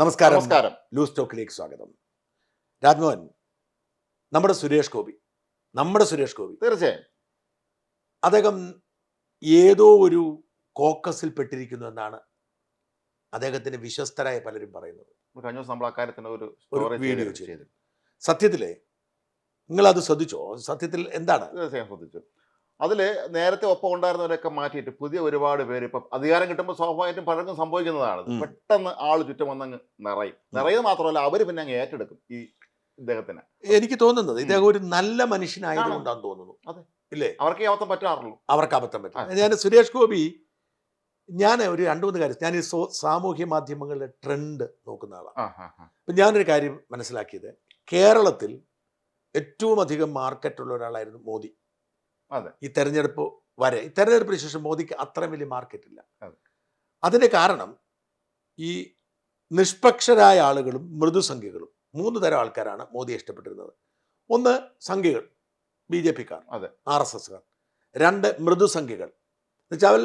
നമസ്കാരം. നമസ്കാരം. ലൂസ് ടോക്കിലേക്ക് സ്വാഗതം. രാജ്മോഹൻ നമ്മുടെ സുരേഷ് ഗോപി. നമ്മുടെ സുരേഷ് ഗോപി. തീർച്ചയായും. അദ്ദേഹം ഏതോ ഒരു കോക്കസിൽ പെട്ടിരിക്കുന്നു എന്നാണ് അദ്ദേഹത്തിന് വിശ്വസ്തരായ പലരും പറയുന്നത്. കഴിഞ്ഞ ദിവസം നമ്മൾ അക്കാര്യത്തിന് ഒരു വീഡിയോ ചെയ്തു സത്യത്തിലെ നിങ്ങൾ അത് ശ്രദ്ധിച്ചോ? സത്യത്തിൽ എന്താണ്? തീർച്ചയായും ശ്രദ്ധിച്ചു. അതിൽ നേരത്തെ ഒപ്പം ഉണ്ടായിരുന്നവരൊക്കെ മാറ്റിയിട്ട് പുതിയ ഒരുപാട് പേര് ഇപ്പം അധികാരം കിട്ടുമ്പോൾ സ്വാഭാവികമായിട്ടും പലർക്കും സംഭവിക്കുന്നതാണ്. പെട്ടെന്ന് ആൾ ചുറ്റും വന്നങ്ങ് നിറയും. നിറയുന്നത് മാത്രമല്ല അവർ പിന്നെ അങ്ങ് ഏറ്റെടുക്കും ഈ ഇദ്ദേഹത്തിന്. എനിക്ക് തോന്നുന്നത് ഇദ്ദേഹം ഒരു നല്ല മനുഷ്യനായതുകൊണ്ടാണ് തോന്നുന്നു. അതെ. ഇല്ലേ? അവർക്ക് ഈ അവസ്ഥ പറ്റാറുള്ളൂ. അവർക്ക് അബദ്ധം പറ്റും. ഞാൻ സുരേഷ് ഗോപി ഞാൻ ഒരു രണ്ടു മൂന്ന് കാര്യം ഞാൻ ഈ സാമൂഹ്യ മാധ്യമങ്ങളുടെ ട്രെൻഡ് നോക്കുന്ന ആളാണ്. അപ്പം ഞാനൊരു കാര്യം മനസ്സിലാക്കിയത് കേരളത്തിൽ ഏറ്റവും അധികം മാർക്കറ്റുള്ള ഒരാളായിരുന്നു മോദി. അതെ. ഈ തെരഞ്ഞെടുപ്പ് വരെ. ഈ തെരഞ്ഞെടുപ്പിന് ശേഷം മോദിക്ക് അത്രയും വലിയ മാർക്കറ്റ് ഇല്ല. അതെ. അതിന്റെ കാരണം ഈ നിഷ്പക്ഷരായ ആളുകളും മൃദുസംഖ്യകളും മൂന്ന് തരം ആൾക്കാരാണ് മോദി ഇഷ്ടപ്പെട്ടിരുന്നത്. ഒന്ന് സംഖ്യകൾ ബി ജെ പിക്കാർ അതെ. ആർ എസ് എസ്കാർ. രണ്ട് മൃദുസംഖ്യകൾ. എന്നുവെച്ചാൽ അവർ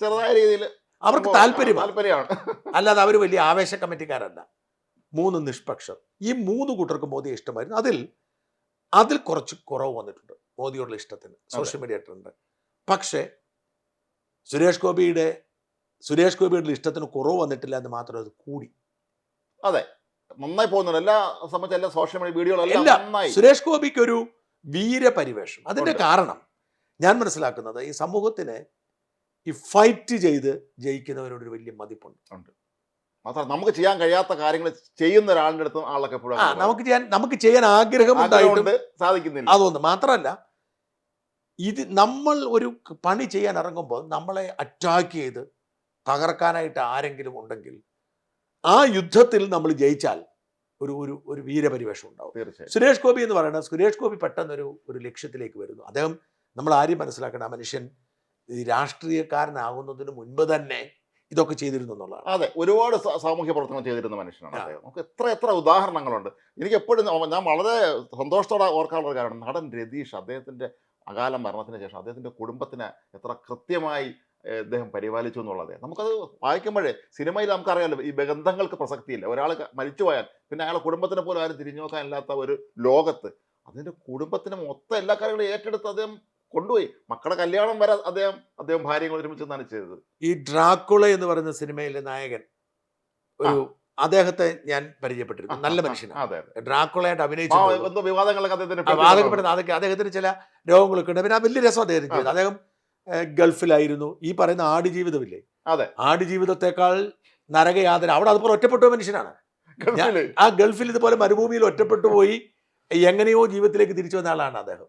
ചെറുതായ രീതിയിൽ അവർക്ക് താല്പര്യം താല്പര്യമാണ്. അല്ലാതെ അവർ വലിയ ആവേശ കമ്മിറ്റിക്കാരല്ല. മൂന്ന് നിഷ്പക്ഷർ ഈ മൂന്ന് കൂട്ടർക്ക് മോദിയെ ഇഷ്ടമായിരുന്നു. അതിൽ അതിൽ കുറച്ച് കുറവ് വന്നിട്ടുണ്ട്. മോദിയോടുള്ള ഇഷ്ടത്തിന്. സോഷ്യൽ മീഡിയ ട്രെൻഡ് പക്ഷേ സുരേഷ് ഗോപിയുടെ സുരേഷ് ഗോപിയുടെ ഇഷ്ടത്തിന് കുറവ് വന്നിട്ടില്ല എന്ന് മാത്രം അത് കൂടി. അതെ. നന്നായി പോകുന്നുണ്ട്. എല്ലാ സംബന്ധിച്ച എല്ലാ സോഷ്യൽ മീഡിയ വീഡിയോകളെല്ലാം സുരേഷ് ഗോപിക്ക് ഒരു വീരപരിവേഷം. അതിന്റെ കാരണം ഞാൻ മനസ്സിലാക്കുന്നത് ഈ സമൂഹത്തിന് ഈ ഫൈറ്റ് ചെയ്ത് ജയിക്കുന്നവരോട് ഒരു വലിയ മതിപ്പുണ്ട്. മാത്രം നമുക്ക് ചെയ്യാൻ കഴിയാത്ത കാര്യങ്ങൾ ചെയ്യുന്ന ഒരാളുടെ അടുത്തും ആളൊക്കെ നമുക്ക് ചെയ്യാൻ നമുക്ക് ചെയ്യാൻ ആഗ്രഹം ആഗ്രഹമുണ്ട്, സാധിക്കുന്നില്ല. അതൊന്ന് മാത്രമല്ല ഇത് നമ്മൾ ഒരു പണി ചെയ്യാൻ ഇറങ്ങുമ്പോൾ നമ്മളെ അറ്റാക്ക് ചെയ്ത് തകർക്കാനായിട്ട് ആരെങ്കിലും ഉണ്ടെങ്കിൽ ആ യുദ്ധത്തിൽ നമ്മൾ ജയിച്ചാൽ ഒരു ഒരു ഒരു വീരപരിവേഷം ഉണ്ടാവും. തീർച്ചയായും. സുരേഷ് ഗോപി എന്ന് പറയുന്നത് സുരേഷ് ഗോപി പെട്ടെന്നൊരു ഒരു ലക്ഷ്യത്തിലേക്ക് വരുന്നു. അദ്ദേഹം നമ്മൾ ആരും മനസ്സിലാക്കണം ആ മനുഷ്യൻ ഈ രാഷ്ട്രീയക്കാരനാകുന്നതിന് മുൻപ് തന്നെ ഇതൊക്കെ ചെയ്തിരുന്നു എന്നുള്ളതാണ്. അതെ ഒരുപാട് സാമൂഹ്യ പ്രവർത്തനം ചെയ്തിരുന്ന മനുഷ്യനാണ്. അദ്ദേഹം. നമുക്ക് എത്ര എത്ര ഉദാഹരണങ്ങളുണ്ട്. എനിക്ക് എപ്പോഴും ഞാൻ- വളരെ സന്തോഷത്തോടെ ഓർക്കാനുള്ള ഒരു കാരണം നടൻ രതീഷ് അദ്ദേഹത്തിന്റെ അകാല മരണത്തിന് ശേഷം അദ്ദേഹത്തിന്റെ കുടുംബത്തിനെ എത്ര കൃത്യമായി അദ്ദേഹം പരിപാലിച്ചു എന്നുള്ളത് നമുക്കത് വായിക്കുമ്പോഴേ സിനിമയിൽ നമുക്കറിയാമല്ലോ ഈ ബന്ധങ്ങൾക്ക് പ്രസക്തിയില്ല. ഒരാൾ മരിച്ചു പോയാൽ പിന്നെ അയാളെ കുടുംബത്തിനെ പോലും ആരും തിരിഞ്ഞു നോക്കാനില്ലാത്ത ഒരു ലോകത്ത് അതിന്റെ കുടുംബത്തിന് മൊത്തം എല്ലാ കാര്യങ്ങളും ഏറ്റെടുത്ത് അദ്ദേഹം കൊണ്ടുപോയി. മക്കളുടെ കല്യാണം വരെ അദ്ദേഹം അദ്ദേഹം ഭാര്യങ്ങൾ ഒരുമിച്ച് നിന്നാണ് ചെയ്തത്. ഈ ഡ്രാക്കുള എന്ന് പറയുന്ന സിനിമയിലെ നായകൻ ഒരു അദ്ദേഹത്തെ ഞാൻ പരിചയപ്പെട്ടിരുന്നു. നല്ല മനുഷ്യനാണ്. ഡ്രാക്കുളയായിട്ട് അഭിനയിച്ചു വിവാദങ്ങളൊക്കെ അദ്ദേഹത്തിന് അതൊക്കെ അദ്ദേഹത്തിന് ചില രോഗങ്ങളൊക്കെ ഉണ്ട് പിന്നെ ആ വലിയ രസം അദ്ദേഹത്തിന് ചെയ്തു. അദ്ദേഹം ഗൾഫിലായിരുന്നു. ഈ പറയുന്ന ആടുജീവിതമില്ലേ? അതെ. ആടുജീവിതത്തെക്കാൾ നരകയാതന അവിടെ അതുപോലെ ഒറ്റപ്പെട്ട മനുഷ്യനാണ്. ആ ഗൾഫിൽ ഇതുപോലെ മരുഭൂമിയിൽ ഒറ്റപ്പെട്ടു പോയി എങ്ങനെയോ ജീവിതത്തിലേക്ക് തിരിച്ചു വന്ന ആളാണ് അദ്ദേഹം.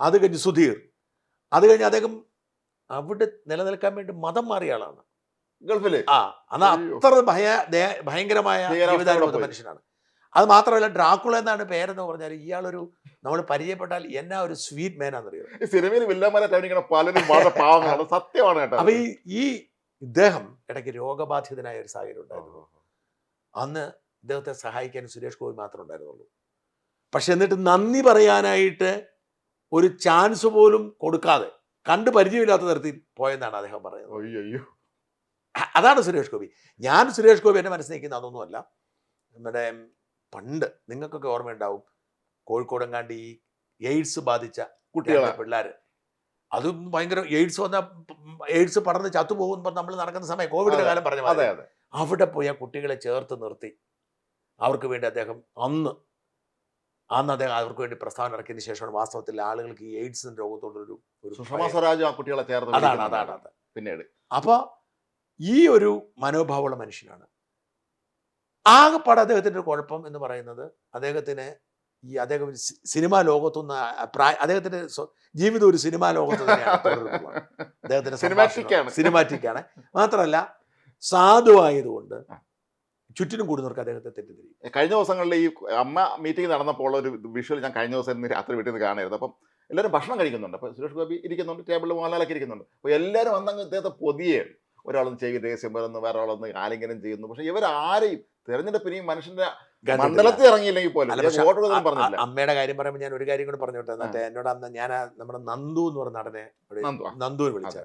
അത് കഴിഞ്ഞ് സുധീർ. അത് കഴിഞ്ഞ് അദ്ദേഹം അവിടെ നിലനിൽക്കാൻ വേണ്ടി മതം മാറിയ ആളാണ്. ഗൾഫിൽ. ആ അത് അത്ര ഭയ ഭയങ്കരമായ ജീവിതാനുഭവ മനുഷ്യനാണ്. അത് മാത്രമല്ല ഡ്രാക്കുള എന്നാണ് പേരെന്ന് പറഞ്ഞാൽ ഇയാളൊരു നമ്മൾ പരിചയപ്പെട്ടാൽ എന്നാ ഒരു സ്വീറ്റ് മേൻ ആണെന്നറിയാം സിനിമയിൽ വില്ലന്മാരായിട്ട് അഭിനയിക്കുന്ന പലരും വളരെ പാവങ്ങളാണ്. സത്യമാണ് കേട്ടോ അപ്പൊ ഈ ഈ ഇദ്ദേഹം ഇടയ്ക്ക് രോഗബാധിതനായ ഒരു സാഹചര്യം ഉണ്ടായിരുന്നു. അന്ന് ഇദ്ദേഹത്തെ സഹായിക്കാൻ സുരേഷ് ഗോപി മാത്രമേ ഉണ്ടായിരുന്നുള്ളൂ. പക്ഷെ എന്നിട്ട് നന്ദി പറയാനായിട്ട് ഒരു ചാൻസ് പോലും കൊടുക്കാതെ കണ്ടു പരിചയമില്ലാത്ത തരത്തിൽ പോയെന്നാണ് അദ്ദേഹം പറയുന്നത്. അയ്യോ അതാണ് സുരേഷ് ഗോപി. ഞാൻ സുരേഷ് ഗോപി എന്നെ മനസ്സിലേക്കുന്ന അതൊന്നുമല്ല. നമ്മുടെ പണ്ട് നിങ്ങൾക്കൊക്കെ ഓർമ്മയുണ്ടാവും കോഴിക്കോടെങ്ങാണ്ട് ഈ എയ്ഡ്സ് ബാധിച്ച കുട്ടികളെ. പിള്ളേർ അതും ഭയങ്കര എയ്ഡ്സ് വന്ന എയ്ഡ്സ് പടർന്ന് ചത്തുപോകുമ്പോൾ നമ്മൾ നടക്കുന്ന സമയം കോവിഡിന്റെ കാലം പറഞ്ഞു അതെ അതെ. അവിടെ പോയി ആ കുട്ടികളെ ചേർത്ത് നിർത്തി. അവർക്ക് വേണ്ടി അദ്ദേഹം അന്ന് അന്ന് അദ്ദേഹം അവർക്ക് വേണ്ടി പ്രസ്താവന ഇറക്കിയതിന് ശേഷമാണ് വാസ്തവത്തിൽ ആളുകൾക്ക് ഈ എയ്ഡ്സ് രോഗത്തോടൊരു ഒരു സുഷമ. സ്വരാജ് ആ കുട്ടികളെ ചേർത്ത് അതാണ്. അതാണ് അത് പിന്നീട്. അപ്പൊ ഈ ഒരു മനോഭാവമുള്ള മനുഷ്യനാണ്. ആകെപ്പാട് അദ്ദേഹത്തിന്റെ ഒരു കുഴപ്പം എന്ന് പറയുന്നത് അദ്ദേഹത്തിന് ഈ അദ്ദേഹം സിനിമാ ലോകത്തുനിന്ന് പ്രായ അദ്ദേഹത്തിന്റെ ജീവിതം ഒരു സിനിമാ ലോകത്ത് തന്നെയാണ് സിനിമാറ്റിക്കാണ് സിനിമാറ്റിക്കാണ് മാത്രമല്ല സാധുവായതുകൊണ്ട് ചുറ്റിനും കൂടുന്നവർക്ക് അദ്ദേഹത്തെ തെറ്റിദ്ധരിക്കും. കഴിഞ്ഞ ദിവസങ്ങളിൽ ഈ അമ്മ മീറ്റിംഗ് നടന്നപ്പോൾ ഒരു വിഷ്വൽ ഞാൻ കഴിഞ്ഞ ദിവസം ഇന്ന് രാത്രി വീട്ടിൽ നിന്ന് കാണായിരുന്നു. അപ്പം എല്ലാവരും ഭക്ഷണം കഴിക്കുന്നുണ്ട്. അപ്പോൾ സുരേഷ് ഗോപി ഇരിക്കുന്നുണ്ട് ടേബിളിൽ മോഹൻലാലൊക്കെ ഇരിക്കുന്നുണ്ട്. അപ്പോൾ എല്ലാവരും വന്നങ്ങ് ഇദ്ദേഹത്തെ പൊതിയാണ്. ഒരാളൊന്ന് ചെയ്യും രഹസ്യം വരുന്നു വേറെ ആളൊന്ന് ആലിംഗനം ചെയ്യുന്നു. പക്ഷെ ഇവരാരെയും തെരഞ്ഞെടുപ്പിന് ഈ മനുഷ്യന്റെ. മണ്ഡലത്തിൽ ഇറങ്ങിയില്ലെങ്കിൽ പോലും പറഞ്ഞില്ല അമ്മയുടെ കാര്യം പറയുമ്പോൾ ഞാൻ ഒരു കാര്യം കൂടെ പറഞ്ഞു എന്നിട്ട് എന്നോട് അന്ന് ഞാൻ നമ്മുടെ നന്ദു എന്ന് പറഞ്ഞ നടനെ നന്ദു. നന്ദുവിനെ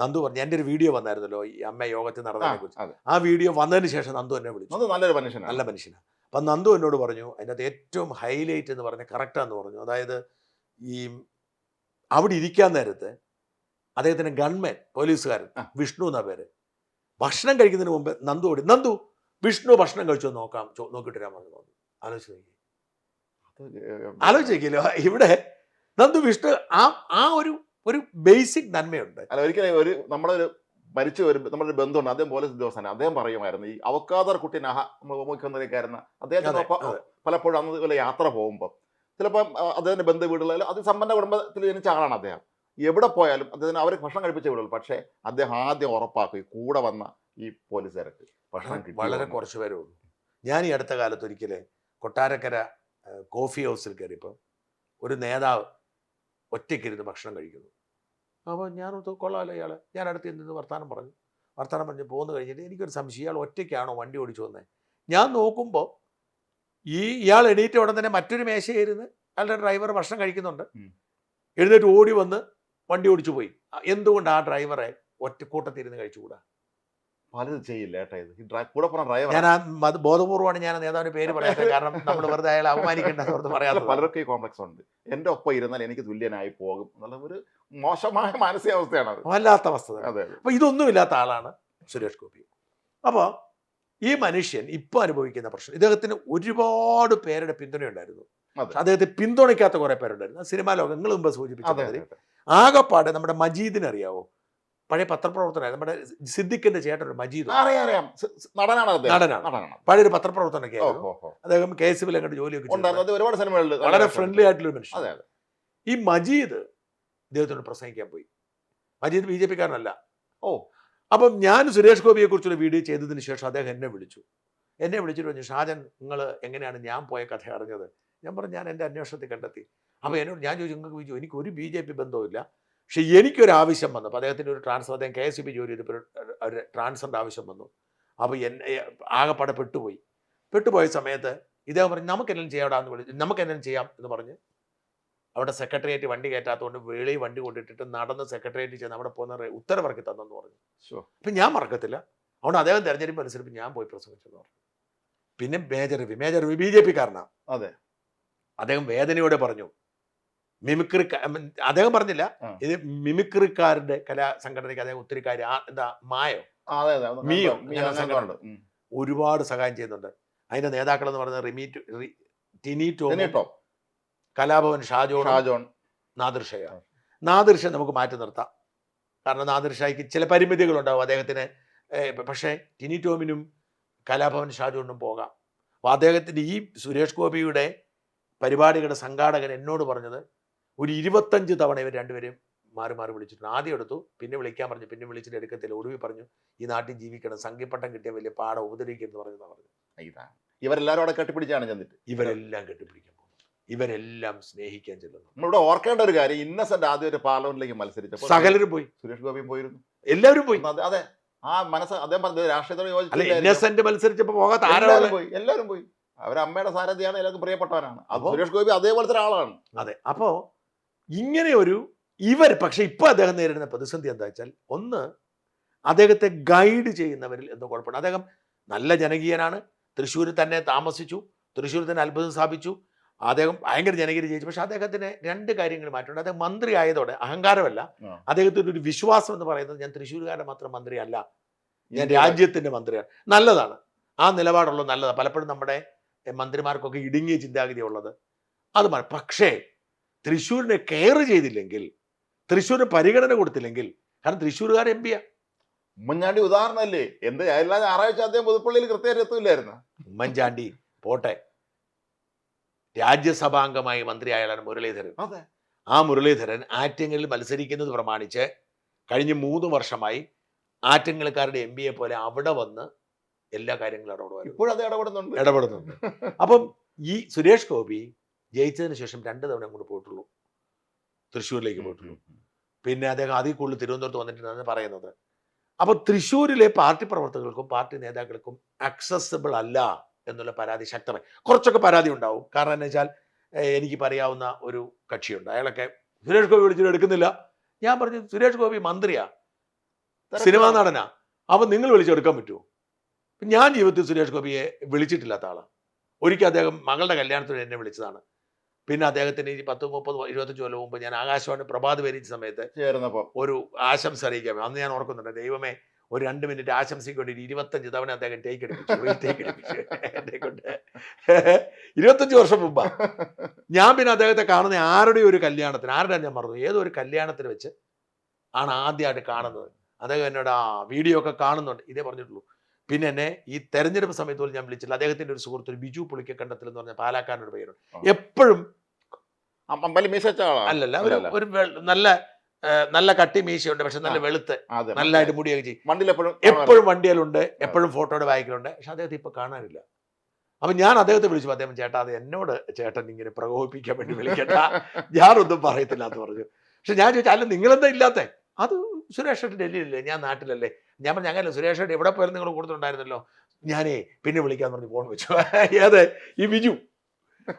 നന്ദു പറഞ്ഞു എന്റെ ഒരു വീഡിയോ വന്നായിരുന്നല്ലോ ഈ അമ്മ യോഗത്തിൽ നടന്നതിനെ കുറിച്ച്. ആ വീഡിയോ വന്നതിന് ശേഷം നന്ദു എന്നെ വിളിച്ചു. നല്ലൊരു മനുഷ്യനാണ്. നല്ല മനുഷ്യനാണ്. അപ്പം നന്ദു എന്നോട് പറഞ്ഞു അതിനകത്ത് ഏറ്റവും ഹൈലൈറ്റ് എന്ന് പറഞ്ഞ കറക്റ്റാന്ന് പറഞ്ഞു. അതായത് ഈ അവിടെ ഇരിക്കാൻ നേരത്ത് അദ്ദേഹത്തിന് ഗൺമാൻ പോലീസുകാരൻ വിഷ്ണു എന്നാ പേര്. ഭക്ഷണം കഴിക്കുന്നതിന് മുമ്പ് നന്ദു ഓടി. നന്ദു വിഷ്ണു ഭക്ഷണം കഴിച്ചോ നോക്കാം നോക്കിട്ട് നോക്കിയിട്ട് വരാൻ പറഞ്ഞു ആലോചിച്ചു ആലോചിച്ച് നോക്കി ആലോചിക്കില്ലോ ഇവിടെ നന്ദു വിഷ്ണു ആ ആ ഒരു ഒരു ബേസിക് നന്മയുണ്ട്. അല്ല ഒരിക്കലും ഒരു നമ്മുടെ ഒരു മരിച്ചു വരുമ്പോൾ നമ്മുടെ ഒരു ബന്ധുണ്ട് അദ്ദേഹം പോലീസ് ദിവസം അദ്ദേഹം പറയുമായിരുന്നു ഈ അവക്കാദർ കുട്ടി നഹ മുഖ്യമന്ത്രിക്കാരന് അദ്ദേഹത്തിന് അതെ, ഒപ്പം അതെ. പലപ്പോഴും അന്ന് യാത്ര പോകുമ്പോൾ ചിലപ്പോൾ അദ്ദേഹത്തിന്റെ ബന്ധു വീടുകളിൽ അതിസമ്പന്ന കുടുംബത്തിൽ ജനിച്ച ആളാണ് അദ്ദേഹം. എവിടെ പോയാലും അദ്ദേഹത്തിന് അവരെ ഭക്ഷണം കഴിപ്പിച്ചേ വിടുള്ളൂ പക്ഷേ അദ്ദേഹം ആദ്യം ഉറപ്പാക്കും കൂടെ വന്ന ഈ പോലീസുകാർക്ക് ഭക്ഷണം വളരെ. കുറച്ച് പേരേ ഉള്ളൂ. ഞാൻ ഈ അടുത്ത കാലത്ത് ഒരിക്കലേ കൊട്ടാരക്കര കോഫി ഹൗസിൽ കയറിയപ്പോൾ ഒരു നേതാവ് ഒറ്റയ്ക്കിരുന്ന് ഭക്ഷണം കഴിക്കുന്നു. അപ്പോൾ ഞാൻ കൊള്ളാമല്ലോ ഇയാൾ ഞാൻ അടുത്ത് നിന്ന് വർത്തമാനം പറഞ്ഞു. വർത്തമാനം പറഞ്ഞ് പോകുന്നു കഴിഞ്ഞിട്ട് എനിക്കൊരു സംശയം. ഇയാൾ ഒറ്റയ്ക്കാണോ വണ്ടി ഓടിച്ചു വന്നത് ഞാൻ നോക്കുമ്പോൾ ഈ ഇയാൾ എണീറ്റ ഉടൻ തന്നെ മറ്റൊരു മേശയിരുന്ന് അയാളുടെ ഡ്രൈവർ ഭക്ഷണം കഴിക്കുന്നുണ്ട്. എഴുന്നേറ്റ് ഓടി വന്ന് വണ്ടി ഓടിച്ചു പോയി. എന്തുകൊണ്ട് ആ ഡ്രൈവറെ ഒറ്റ കൂട്ടത്തിരുന്ന് കഴിച്ചുകൂടാ? പലരും ചെയ്യില്ല ഇത്. ഈ ഡ്രൈ- കൂടെ പറഞ്ഞ ഡ്രൈവർ ഞാൻ അത് ബോധപൂർവമാണ് ഞാൻ നേതാവിന്റെ പേര് പറയാത്തത്. കാരണം നമ്മൾ വെറുതെ അയാളെ അവമാനിക്കേണ്ട ഓർത്ത് പറയാത്തത്. പലർക്കും ഈ കോംപ്ലക്സ് ഉണ്ട്. എന്റെ ഒപ്പം ഇരുന്നാൽ എനിക്ക് തുല്യനായി പോകും എന്നുള്ള ഒരു മോശമായ മാനസികാവസ്ഥയാണ് അത്. വല്ലാത്ത അവസ്ഥ. അതെ അപ്പൊ ഇതൊന്നുമില്ലാത്ത ആളാണ് സുരേഷ് ഗോപി. അപ്പോൾ ഈ മനുഷ്യൻ ഇപ്പൊ അനുഭവിക്കുന്ന പ്രശ്നം ഇദ്ദേഹത്തിന് ഒരുപാട് പേരുടെ പിന്തുണയുണ്ടായിരുന്നു. അദ്ദേഹത്തെ പിന്തുണയ്ക്കാത്ത കുറെ പേരുണ്ടായിരുന്നു. സിനിമാ ലോകങ്ങൾ മുമ്പ് അതെ. ആകപ്പാട് നമ്മുടെ മജീദിനെ അറിയാവോ? പഴയ പത്രപ്രവർത്തന നമ്മുടെ സിദ്ദിഖിന്റെ ചേട്ടൻ മജീദ് അറിയാം നടനാണ് നടനാണ്. പഴയ ഒരു പത്രപ്രവർത്തനൊക്കെ അദ്ദേഹം കെ എസ് ബിയിൽ അങ്ങോട്ട് ജോലിയൊക്കെ ഒരുപാട് സിനിമകളിൽ വളരെ ഫ്രണ്ട്ലി ആയിട്ടുള്ള മനുഷ്യൻ. ഈ മജീദ് ഇദ്ദേഹത്തോട് പ്രസംഗിക്കാൻ പോയി. മജീദ് ബി ജെ പിക്കാരനല്ല. ഓ. അപ്പം ഞാൻ സുരേഷ് ഗോപിയെ കുറിച്ചൊരു വീഡിയോ ചെയ്തതിന് ശേഷം അദ്ദേഹം എന്നെ വിളിച്ചു. എന്നെ വിളിച്ചിട്ട് പറഞ്ഞു ഷാജൻ നിങ്ങൾ എങ്ങനെയാണ് ഞാൻ പോയ കഥ അറിഞ്ഞത്? ഞാൻ പറഞ്ഞു ഞാൻ എന്റെ അന്വേഷണത്തിൽ കണ്ടെത്തി. അപ്പോൾ എന്നോട് ഞാൻ ചോദിച്ചു നിങ്ങൾക്ക് ചോദിച്ചു എനിക്ക് ഒരു ബി ജെ പി ബന്ധവുമില്ല. പക്ഷേ എനിക്കൊരു ആവശ്യം വന്നു. അപ്പോൾ അദ്ദേഹത്തിന്റെ ഒരു ട്രാൻസ്ഫർ അദ്ദേഹം കെ എസ് ബി ജോലി ചെയ്തപ്പോൾ ഒരു- ട്രാൻസ്ഫറിന്റെ ആവശ്യം വന്നു. അപ്പോൾ എന്നെ ആകെപ്പാടെ പെട്ടുപോയി. പെട്ടുപോയ സമയത്ത് ഇദ്ദേഹം പറഞ്ഞു നമുക്ക് എന്തെങ്കിലും ചെയ്യാടാന്ന് വിളിച്ചു നമുക്ക് എന്തെങ്കിലും ചെയ്യാം എന്ന് പറഞ്ഞ് അവിടെ സെക്രട്ടേറിയറ്റ് വണ്ടി കയറ്റാത്തതുകൊണ്ട് വെളി വണ്ടി കൊണ്ടിട്ടിട്ട് നടന്ന് സെക്രട്ടേറിയറ്റ് ചെന്ന് അവിടെ പോകുന്ന ഉത്തരവർക്ക് ഉത്തരവിറക്കി തന്നെന്ന് പറഞ്ഞു. അപ്പം ഞാൻ മറക്കത്തില്ല. അതുകൊണ്ട് അദ്ദേഹം തെരഞ്ഞെടുപ്പ് അനുസരിച്ച് ഞാൻ പോയി പ്രസംഗിച്ചെന്ന് പറഞ്ഞു. പിന്നെ major V major V B J P കാരണം അതെ. അദ്ദേഹം വേദനയോടെ പറഞ്ഞു മിമിക്രി അദ്ദേഹം പറഞ്ഞില്ല. ഇത് മിമിക്രിക്കാരുടെ കലാ സംഘടനയ്ക്ക് അദ്ദേഹം ഒത്തിരി കാര്യം എന്താ മായോ? മിയോ, സംഘടന. ഒരുപാട് സഹായം ചെയ്യുന്നുണ്ട്. അതിന്റെ നേതാക്കൾ എന്ന് പറയുന്നത് റിമീറ്റ് ടിനി ടോം കലാഭവൻ ഷാജോ ഷാജോൺ. നാദിർഷയ നാദിർഷ നമുക്ക് മാറ്റി നിർത്താം. കാരണം നാദിർഷയ്ക്ക് ചില പരിമിതികളുണ്ടാവും അദ്ദേഹത്തിന്. പക്ഷേ ടിനി ടോമിനും കലാഭവൻ ഷാജോണിനും പോകാം. അപ്പോൾ അദ്ദേഹത്തിന്റെ ഈ സുരേഷ് ഗോപിയുടെ പരിപാടികളുടെ സംഘാടകൻ എന്നോട് പറഞ്ഞത് ഒരു ഇരുപത്തഞ്ച് തവണ ഇവർ രണ്ടുപേരും മാറി മാറി വിളിച്ചിട്ടുണ്ട്. ആദ്യം എടുത്തു പിന്നെ വിളിക്കാൻ പറഞ്ഞു പിന്നെ വിളിച്ചിട്ട് എടുക്കത്തില്ല. ഒടുവിൽ പറഞ്ഞു ഈ നാട്ടിൽ ജീവിക്കണം. സംഖ്യപ്പട്ടം കിട്ടിയ വലിയ പാടം ഉപദ്രവിക്കരുത് പറഞ്ഞു പറഞ്ഞു ഇതാണ് ഇവരെല്ലാരും അവിടെ കെട്ടിപ്പിടിച്ചാണ് ചെന്നിട്ട്. ഇവരെല്ലാം കെട്ടിപ്പിടിക്കാൻ ഇവരെല്ലാം സ്നേഹിക്കാൻ ചെല്ലുന്നു. നമ്മളിവിടെ ഓർക്കേണ്ട ഒരു കാര്യം ഇന്നസെന്റ് ആദ്യം ഒരു പാർലമെന്റിലേക്ക് മത്സരിച്ചപ്പോൾ സകലരും പോയി. സുരേഷ് ഗോപിയും പോയിരുന്നു. എല്ലാവരും പോയി. അതെ ആ മനസ്സ് അദ്ദേഹം പറഞ്ഞത് രാഷ്ട്രീയത്തോട് അല്ല ഇന്നസെന്റ് മത്സരിച്ചപ്പോ പോകാത്ത ആരാളും പോയി എല്ലാവരും പോയി. അവരമ്മയുടെ സാരഥിയാണ് എല്ലാവർക്കും പ്രിയപ്പെട്ടവനാണ് അപ്പൊ സുരേഷ് ഗോപി അതേപോലത്തെ ഒരാളാണ്. അതെ അപ്പോ ഇങ്ങനെ ഒരു ഇവർ പക്ഷെ ഇപ്പൊ അദ്ദേഹം നേരിടുന്ന പ്രതിസന്ധി എന്താ വെച്ചാൽ ഒന്ന് അദ്ദേഹത്തെ ഗൈഡ് ചെയ്യുന്നവരിൽ എന്തോ കുഴപ്പമില്ല അദ്ദേഹം നല്ല ജനകീയനാണ് തൃശ്ശൂരിൽ തന്നെ താമസിച്ചു തൃശ്ശൂരിൽ തന്നെ അത്ഭുതം സ്ഥാപിച്ചു അദ്ദേഹം ഭയങ്കര ജനകീയ ജയിച്ചു പക്ഷെ അദ്ദേഹത്തിന് രണ്ട് കാര്യങ്ങൾ മാറ്റമുണ്ട്. അദ്ദേഹം മന്ത്രി ആയതോടെ അഹങ്കാരമല്ല അദ്ദേഹത്തിന്റെ ഒരു വിശ്വാസം എന്ന് പറയുന്നത് ഞാൻ തൃശ്ശൂരുകാരുടെ മാത്രം മന്ത്രിയല്ല ഞാൻ രാജ്യത്തിന്റെ രാജ്യത്തിന്റെ മന്ത്രിയാണ്. നല്ലതാണ്. ആ നിലപാടുള്ളത് നല്ലതാണ്. പലപ്പോഴും നമ്മുടെ മന്ത്രിമാർക്കൊക്കെ ഇടുങ്ങിയ ചിന്താഗതി ഉള്ളത് അത് പക്ഷേ തൃശ്ശൂരിനെ കെയർ ചെയ്തില്ലെങ്കിൽ തൃശ്ശൂരിന് പരിഗണന കൊടുത്തില്ലെങ്കിൽ കാരണം തൃശ്ശൂരുകാർ എം പിയാ ഉമ്മൻചാണ്ടി ഉദാഹരണമല്ലേ? എന്ത്? എല്ലാ ഞായറാഴ്ച അദ്ദേഹം പുതുപ്പള്ളിയിൽ കൃത്യമായിട്ട് എത്തൂലായിരുന്നു ഉമ്മൻചാണ്ടി പോട്ടെ. രാജ്യസഭാംഗമായി മന്ത്രിയായാലാണ് മുരളീധരൻ. അതെ. ആ മുരളീധരൻ ആറ്റങ്ങളിൽ മത്സരിക്കുന്നത് പ്രമാണിച്ച് കഴിഞ്ഞ മൂന്ന് വർഷമായി ആറ്റിങ്ങൽക്കാരുടെ എം പിയെ പോലെ അവിടെ വന്ന് എല്ലാ കാര്യങ്ങളും ഇടപെടുവാനും ഇപ്പോഴത് ഇടപെടുന്നുണ്ട്. ഇടപെടുന്നുണ്ട്. അപ്പം ഈ സുരേഷ് ഗോപി ജയിച്ചതിന് ശേഷം രണ്ട് തവണ അങ്ങോട്ട് പോയിട്ടുള്ളൂ. തൃശ്ശൂരിലേക്ക് പോയിട്ടുള്ളൂ. പിന്നെ അദ്ദേഹം അതിൽ കൂടുതൽ തിരുവനന്തപുരത്ത് വന്നിട്ടുണ്ടെന്ന് പറയുന്നത്. അപ്പോൾ തൃശ്ശൂരിലെ പാർട്ടി പ്രവർത്തകർക്കും പാർട്ടി നേതാക്കൾക്കും അക്സസിബിൾ അല്ല എന്നുള്ള പരാതി ശക്തമായി. കുറച്ചൊക്കെ പരാതി ഉണ്ടാവും. കാരണം എന്ന് വെച്ചാൽ എനിക്ക് പറയാവുന്ന ഒരു കക്ഷിയുണ്ട്. അയാളൊക്കെ സുരേഷ് ഗോപി വിളിച്ചിട്ട് എടുക്കുന്നില്ല. ഞാൻ പറഞ്ഞു സുരേഷ് ഗോപി മന്ത്രിയാ. സിനിമാ നടനാ. അപ്പൊ നിങ്ങൾ വിളിച്ചെടുക്കാൻ പറ്റുമോ? ഞാൻ ജീവിതത്തിൽ സുരേഷ് ഗോപിയെ വിളിച്ചിട്ടില്ലാത്ത ആളാണ് ഒരിക്കൽ അദ്ദേഹം മകളുടെ കല്യാണത്തിന് എന്നെ വിളിച്ചതാണ്. പിന്നെ അദ്ദേഹത്തിന് ഈ പത്ത് മുപ്പത് ഇരുപത്തഞ്ച് കൊല്ലം മുമ്പ് ഞാൻ ആകാശവാണി പ്രഭാത് വരിച്ച സമയത്ത് ചേർന്നപ്പോൾ ഒരു ആശംസ അറിയിക്കാം അന്ന് ഞാൻ ഓർക്കുന്നുണ്ട് ദൈവമേ ഒരു രണ്ട് മിനിറ്റ് ആശംസയ്ക്ക് വേണ്ടി ഇരുപത്തഞ്ച് തവണ അദ്ദേഹം ടേക്ക് എടുപ്പിച്ചു ടേക്ക് എടുപ്പിച്ചു എന്നെ കൊണ്ട്. ഇരുപത്തഞ്ച് വർഷം മുമ്പാ. ഞാൻ പിന്നെ അദ്ദേഹത്തെ കാണുന്ന ആരുടെ ഒരു കല്യാണത്തിന് ആരുടെ ഞാൻ മറന്നു. ഏതോ ഒരു കല്യാണത്തിന് വെച്ച് ആണ് ആദ്യമായിട്ട് കാണുന്നത്. അദ്ദേഹം എന്നോട് ആ വീഡിയോ ഒക്കെ കാണുന്നുണ്ട്. ഇതേ പറഞ്ഞിട്ടുള്ളൂ. പിന്നെ എന്നെ ഈ തെരഞ്ഞെടുപ്പ് സമയത്ത് പോലും ഞാൻ വിളിച്ചില്ല അദ്ദേഹത്തിന്റെ ഒരു സുഹൃത്ത് ഒരു ബിജു പുളിക്കക്കണ്ടത്തിൽ എന്ന് പറഞ്ഞ പാലക്കാരനൊരു പേരുണ്ട്. എപ്പോഴും അമ്പലി അല്ലല്ല ഒരു ഒരു വെ- നല്ല ആ, നല്ല കട്ടി മീശയുണ്ട് പക്ഷെ നല്ല. വെളുത്ത്. അതെ നല്ലതായിട്ട് മുടിയൊക്കെ ചെയ്യും. എപ്പോഴും എപ്പോഴും വണ്ടിയിലുണ്ട് എപ്പോഴും ഫോട്ടോയുടെ ബാക്കിലുണ്ട് പക്ഷെ അദ്ദേഹത്തെ ഇപ്പൊ കാണാനില്ല. അപ്പൊ ഞാൻ അദ്ദേഹത്തെ വിളിച്ചു അദ്ദേഹം ചേട്ടാ അത് എന്നോട് ചേട്ടൻ ഇങ്ങനെ പ്രകോപിപ്പിക്കാൻ വേണ്ടി വിളിക്കട്ട ഞാനൊന്നും പറയത്തില്ല എന്ന് പറഞ്ഞു. പക്ഷെ ഞാൻ ചോദിച്ചാൽ അല്ല നിങ്ങളെന്താ ഇല്ലാത്ത? അത് സുരേഷ് ഏട്ടൻ ഡൽഹിയിലല്ലേ ഞാൻ നാട്ടിലല്ലേ. ഞാൻ പറഞ്ഞു അങ്ങനെ സുരേഷ് ഏട്ടൻ എവിടെ പോയാലും നിങ്ങൾ കൊടുത്തിട്ടുണ്ടായിരുന്നല്ലോ ഞാനേ പിന്നെ വിളിക്കാന്ന് പറഞ്ഞ് ഫോൺ വെച്ചു. ഏത് ഈ ബിജു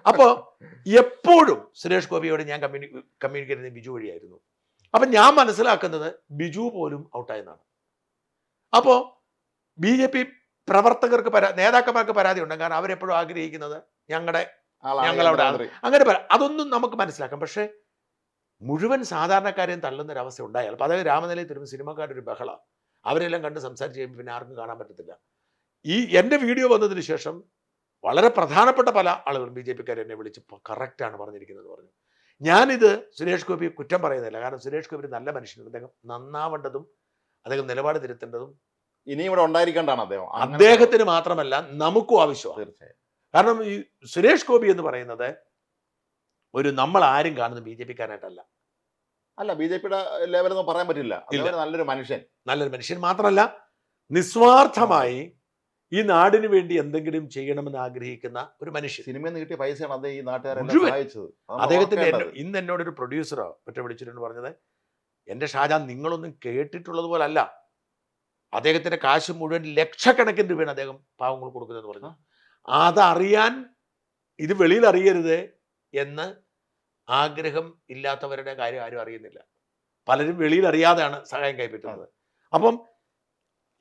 അപ്പോ എപ്പോഴും സുരേഷ് ഗോപിയോട് ഞാൻ കമ്മ്യൂണി കമ്മ്യൂണിക്കേറ്റ് ചെയ്യുന്നത് ബിജു വഴിയായിരുന്നു. അപ്പം ഞാൻ മനസ്സിലാക്കുന്നത് ബിജു പോലും ഔട്ടായെന്നാണ്. അപ്പോൾ ബി ജെ പി പ്രവർത്തകർക്ക് പരാ നേതാക്കന്മാർക്ക് പരാതി ഉണ്ട് കാരണം അവരെപ്പോഴും ആഗ്രഹിക്കുന്നത് ഞങ്ങളുടെ ഞങ്ങളവിടെ. അങ്ങനെ പറ അതൊന്നും നമുക്ക് മനസ്സിലാക്കാം. പക്ഷേ മുഴുവൻ സാധാരണക്കാരെയും തള്ളുന്നൊരവസ്ഥ ഉണ്ടായാൽ അപ്പോൾ അതായത് രാമനിലയിൽ തരുമ്പോൾ സിനിമക്കാരുടെ ഒരു ബഹള. അവരെല്ലാം കണ്ട് സംസാരിച്ച് കഴിയുമ്പോൾ പിന്നെ ആർക്കും കാണാൻ പറ്റത്തില്ല. ഈ എന്റെ വീഡിയോ വന്നതിന് ശേഷം വളരെ പ്രധാനപ്പെട്ട പല ആളുകളും ബി ജെ പിക്കാർ എന്നെ വിളിച്ച് കറക്റ്റാണ് പറഞ്ഞിരിക്കുന്നത് പറഞ്ഞു. ഞാനിത് സുരേഷ് ഗോപി കുറ്റം പറയുന്നില്ല കാരണം സുരേഷ് ഗോപി നല്ല മനുഷ്യനാണ്. അദ്ദേഹം നന്നാവേണ്ടതും അദ്ദേഹം നിലപാട് തിരുത്തേണ്ടതും ഇനി ഇവിടെ ഉണ്ടായിരിക്കേണ്ടാണ് അദ്ദേഹം. അദ്ദേഹത്തിന് മാത്രമല്ല നമുക്കും ആവശ്യമാണ്. തീർച്ചയായും. കാരണം ഈ സുരേഷ് ഗോപി എന്ന് പറയുന്നത് ഒരു നമ്മൾ ആരും കാണുന്ന ബി ജെ പിക്കാരായിട്ടല്ല. അല്ല ബി ജെ പിയുടെ ലെവലൊന്നും പറയാൻ പറ്റില്ല. നല്ലൊരു മനുഷ്യൻ. നല്ലൊരു മനുഷ്യൻ മാത്രമല്ല നിസ്വാർത്ഥമായി ഈ നാടിന് വേണ്ടി എന്തെങ്കിലും ചെയ്യണമെന്ന് ആഗ്രഹിക്കുന്ന ഒരു മനുഷ്യൻ. സിനിമയിൽ നിന്ന് കിട്ടിയ പൈസയാണ് അദ്ദേഹം ഈ നാട്ടുകാരെല്ലാം മുഴുവൻ. സഹായിച്ചത്. അദ്ദേഹത്തിന്റെ ഇന്ന് എന്നോട് ഒരു പ്രൊഡ്യൂസറോ മറ്റേ വിളിച്ചിട്ടുണ്ട് പറഞ്ഞത് എന്റെ ഷാജാൻ നിങ്ങളൊന്നും കേട്ടിട്ടുള്ളത് പോലല്ല അദ്ദേഹത്തിന്റെ കാശ് മുഴുവൻ ലക്ഷക്കണക്കിന് രൂപയാണ് അദ്ദേഹം പാവങ്ങൾ കൊടുക്കുന്നത് പറഞ്ഞു അതറിയാൻ ഇത് വെളിയിൽ അറിയരുത് എന്ന് ആഗ്രഹം ഇല്ലാത്തവരുടെ കാര്യം ആരും അറിയുന്നില്ല. പലരും വെളിയിൽ അറിയാതെയാണ് സഹായം കൈപ്പറ്റുന്നത്. അപ്പം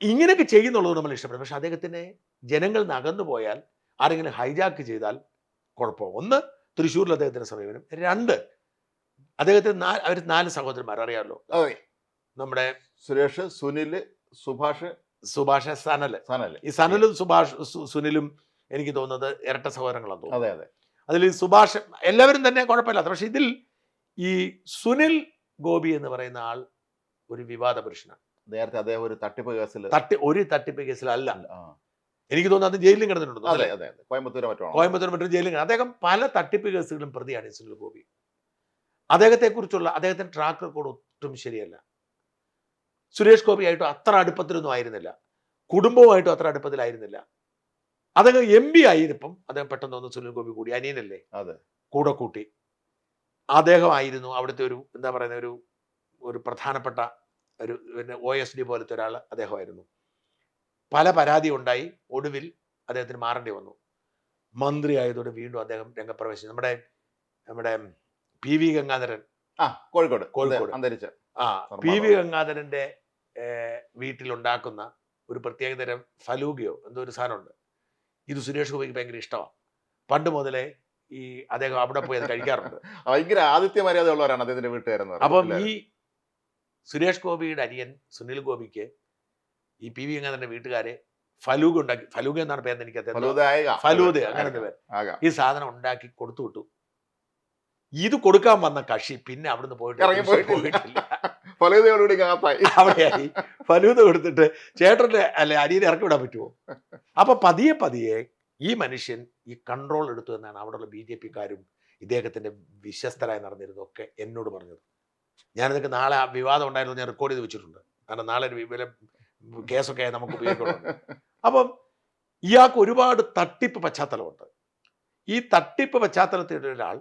ഇങ്ങനെയൊക്കെ ചെയ്യുന്നുള്ളത് നമ്മൾ ഇഷ്ടപ്പെടും. പക്ഷെ അദ്ദേഹത്തിനെ ജനങ്ങൾ നകന്നു പോയാൽ ആരെങ്കിലും ഹൈജാക്ക് ചെയ്താൽ കുഴപ്പമില്ല. ഒന്ന് തൃശ്ശൂരിൽ അദ്ദേഹത്തിന്റെ സമീപനം. രണ്ട് അദ്ദേഹത്തിന് നാല് അവർ നാല് സഹോദരന്മാർ അറിയാമല്ലോ. നമ്മുടെ സുരേഷ് സുനിൽ സുഭാഷ്. സുഭാഷ് സനൽ സനൽ. ഈ സനലും സുഭാഷ് സുനിലും എനിക്ക് തോന്നുന്നത് ഇരട്ട സഹോദരങ്ങളാണ് അതെ അതെ. അതിൽ സുഭാഷ് എല്ലാവരും തന്നെ കുഴപ്പമില്ലാത്ത. പക്ഷെ ഇതിൽ ഈ സുനിൽ ഗോപി എന്ന് പറയുന്ന ആൾ ഒരു വിവാദ പുരുഷനാണ്. നേരത്തെ അദ്ദേഹം ഒരു തട്ടിപ്പ് കേസിൽ തട്ടി ഒരു തട്ടിപ്പ് കേസിലല്ല. എനിക്ക് തോന്നുന്നു അത് ജയിലിലും കിടന്നിട്ടുണ്ട്. അതെ കോയമ്പത്തൂരെ മറ്റോ കോയമ്പത്തൂർ മറ്റൊരു ജയിലിൽ അദ്ദേഹം പല തട്ടിപ്പ് കേസുകളും പ്രതിയാണ് സുനിൽ ഗോപി. അദ്ദേഹത്തെക്കുറിച്ചുള്ള അദ്ദേഹത്തിന്റെ ട്രാക്ക് റെക്കോർഡ് ഒട്ടും ശരിയല്ല. സുരേഷ് ഗോപിയായിട്ടും അത്ര അടുപ്പത്തിലൊന്നും ആയിരുന്നില്ല. കുടുംബവുമായിട്ടും അത്ര അടുപ്പത്തിലായിരുന്നില്ല. അദ്ദേഹം എം പി ആയിരുന്നപ്പം അദ്ദേഹം പെട്ടെന്ന് ഒന്ന് സുനിൽ ഗോപി കൂടി. അനിയനല്ലേ? അതെ. കൂടെ കൂട്ടി. അദ്ദേഹമായിരുന്നു അവിടുത്തെ ഒരു എന്താ പറയുന്ന ഒരു ഒരു പ്രധാനപ്പെട്ട ഒരു പിന്നെ ഒ എസ് ഡി പോലത്തെ ഒരാൾ അദ്ദേഹമായിരുന്നു. പല പരാതി ഉണ്ടായി. ഒടുവിൽ അദ്ദേഹത്തിന് മാറേണ്ടി വന്നു. മന്ത്രി ആയതോടെ വീണ്ടും അദ്ദേഹം രംഗപ്രവേശിച്ചു. നമ്മുടെ നമ്മുടെ പി വി ഗംഗാധരൻ. ആ കോഴിക്കോട്. കോഴിക്കോട്. അന്തരിച്ച ആ. പി വി ഗംഗാധരന്റെ വീട്ടിലുണ്ടാക്കുന്ന ഒരു പ്രത്യേകതരം ഫലൂഗയോ എന്തോ ഒരു സാധനമുണ്ട്. ഇത് സുരേഷ് ഗോപിക്ക് ഭയങ്കര ഇഷ്ടമാണ്. പണ്ട് മുതലേ ഈ അദ്ദേഹം അവിടെ പോയി അത് കഴിക്കാറുണ്ട്. ഭയങ്കര ആദിത്യ മര്യാദ ഉള്ളവരാണ് അദ്ദേഹത്തിന്റെ വീട്ടുകാരെന്ന് അപ്പം ഈ സുരേഷ് ഗോപിയുടെ അനിയൻ സുനിൽ ഗോപിക്ക് ഈ പി വി ഗംഗാധരന്റെ വീട്ടുകാരെ ഫലൂഗ് ഉണ്ടാക്കി ഫലൂഗ എന്നാണ് പേര് എനിക്ക് ഫലൂദ് ഫലൂദ ആയേക്കാം. ഫലൂദ അതെ, അങ്ങനെ ആയേക്കാം. പേര് ഈ സാധനം ഉണ്ടാക്കി കൊടുത്തു വിട്ടു. ഇത് കൊടുക്കാൻ വന്ന കക്ഷി പിന്നെ അവിടുന്ന് പോയിട്ട് പോയിട്ടില്ല. അവിടെയായി. ഫലൂദ കൊടുത്തിട്ട് ചേട്ടന്റെ അല്ലെ അനിയനെ ഇറക്കി വിടാൻ പറ്റുമോ? അപ്പൊ പതിയെ പതിയെ ഈ മനുഷ്യൻ ഈ കൺട്രോൾ എടുത്തു എന്നാണ് അവിടെയുള്ള ബി ജെ പിക്കാരും ഇദ്ദേഹത്തിന്റെ വിശ്വസ്തരായി നടന്നിരുന്നതൊക്കെ എന്നോട് പറഞ്ഞത്. ഞാനിതൊക്കെ നാളെ ആ വിവാദം ഉണ്ടായിരുന്നു ഞാൻ റെക്കോർഡ് ചെയ്ത് വെച്ചിട്ടുണ്ട്. കാരണം നാളെ ഒരു വില കേസൊക്കെ ആയി നമുക്ക് ഉപയോഗിക്കണം അപ്പം ഇയാൾക്ക് ഒരുപാട് തട്ടിപ്പ് പശ്ചാത്തലമുണ്ട്. ഈ തട്ടിപ്പ് പശ്ചാത്തലത്തിൽ ഒരാൾ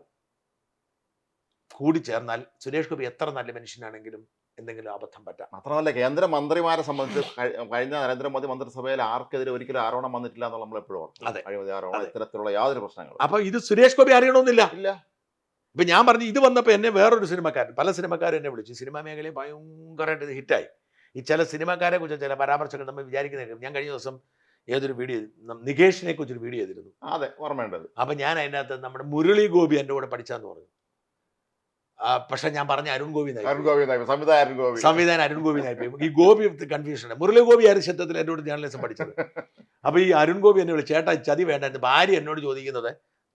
കൂടി ചേർന്നാൽ സുരേഷ് ഗോപി എത്ര നല്ല മനുഷ്യനാണെങ്കിലും എന്തെങ്കിലും അബദ്ധം പറ്റാം. മാത്രമല്ല കേന്ദ്ര മന്ത്രിമാരെ സംബന്ധിച്ച് കഴി- കഴിഞ്ഞ നരേന്ദ്രമോദി മന്ത്രിസഭയിൽ ആർക്കെതിരെ ഒരിക്കലും ആരോപണം വന്നിട്ടില്ല എന്നുള്ള നമ്മൾ എപ്പോഴും അതെ. അഴിമതി ആരോപണം. ഇത്തരത്തിലുള്ള യാതൊരു പ്രശ്നങ്ങളും അപ്പൊ ഇത് സുരേഷ് ഗോപി അറിയണമെന്നില്ല. ഇല്ല. ഇപ്പൊ ഞാൻ പറഞ്ഞു ഇത് വന്നപ്പോൾ എന്നെ വേറൊരു സിനിമക്കാരൻ പല സിനിമക്കാരും എന്നെ വിളിച്ചു. സിനിമാ മേഖലയിൽ ഭയങ്കരമായിട്ട് ഹിറ്റായി. ഈ ചില സിനിമാക്കാരെ കുറിച്ച് ചില പരാമർശങ്ങൾ നമ്മൾ വിചാരിക്കുന്ന ഞാൻ കഴിഞ്ഞ ദിവസം ഏതൊരു വീഡിയോ നികേഷിനെ കുറിച്ചൊരു വീഡിയോ ചെയ്തിരുന്നു. അതെ ഓർമ്മയുണ്ടത്. അപ്പം ഞാൻ അതിനകത്ത് നമ്മുടെ മുരളി ഗോപി എന്റെ കൂടെ പഠിച്ചാന്ന് പറഞ്ഞു. പക്ഷെ ഞാൻ പറഞ്ഞ അരുൺ ഗോപി. അരുൺ ഗോപി ഗോപി. സംവിധാനം അരുൺ ഗോപി നായിപ്പോയി ഈ ഗോപി കൺഫ്യൂഷൻ മുരളി ഗോപി ആയിരുന്നു ശബ്ദത്തിൽ എന്നോട് ജേർണലിസം പഠിച്ചത് അപ്പൊ ഈ അരുൺ ഗോപി എന്നെ വിളിച്ചു ചേട്ടാ ചതി ചതി വേണ്ടായിരുന്നു ഭാര്യ എന്നോട് ചോദിക്കുന്നത്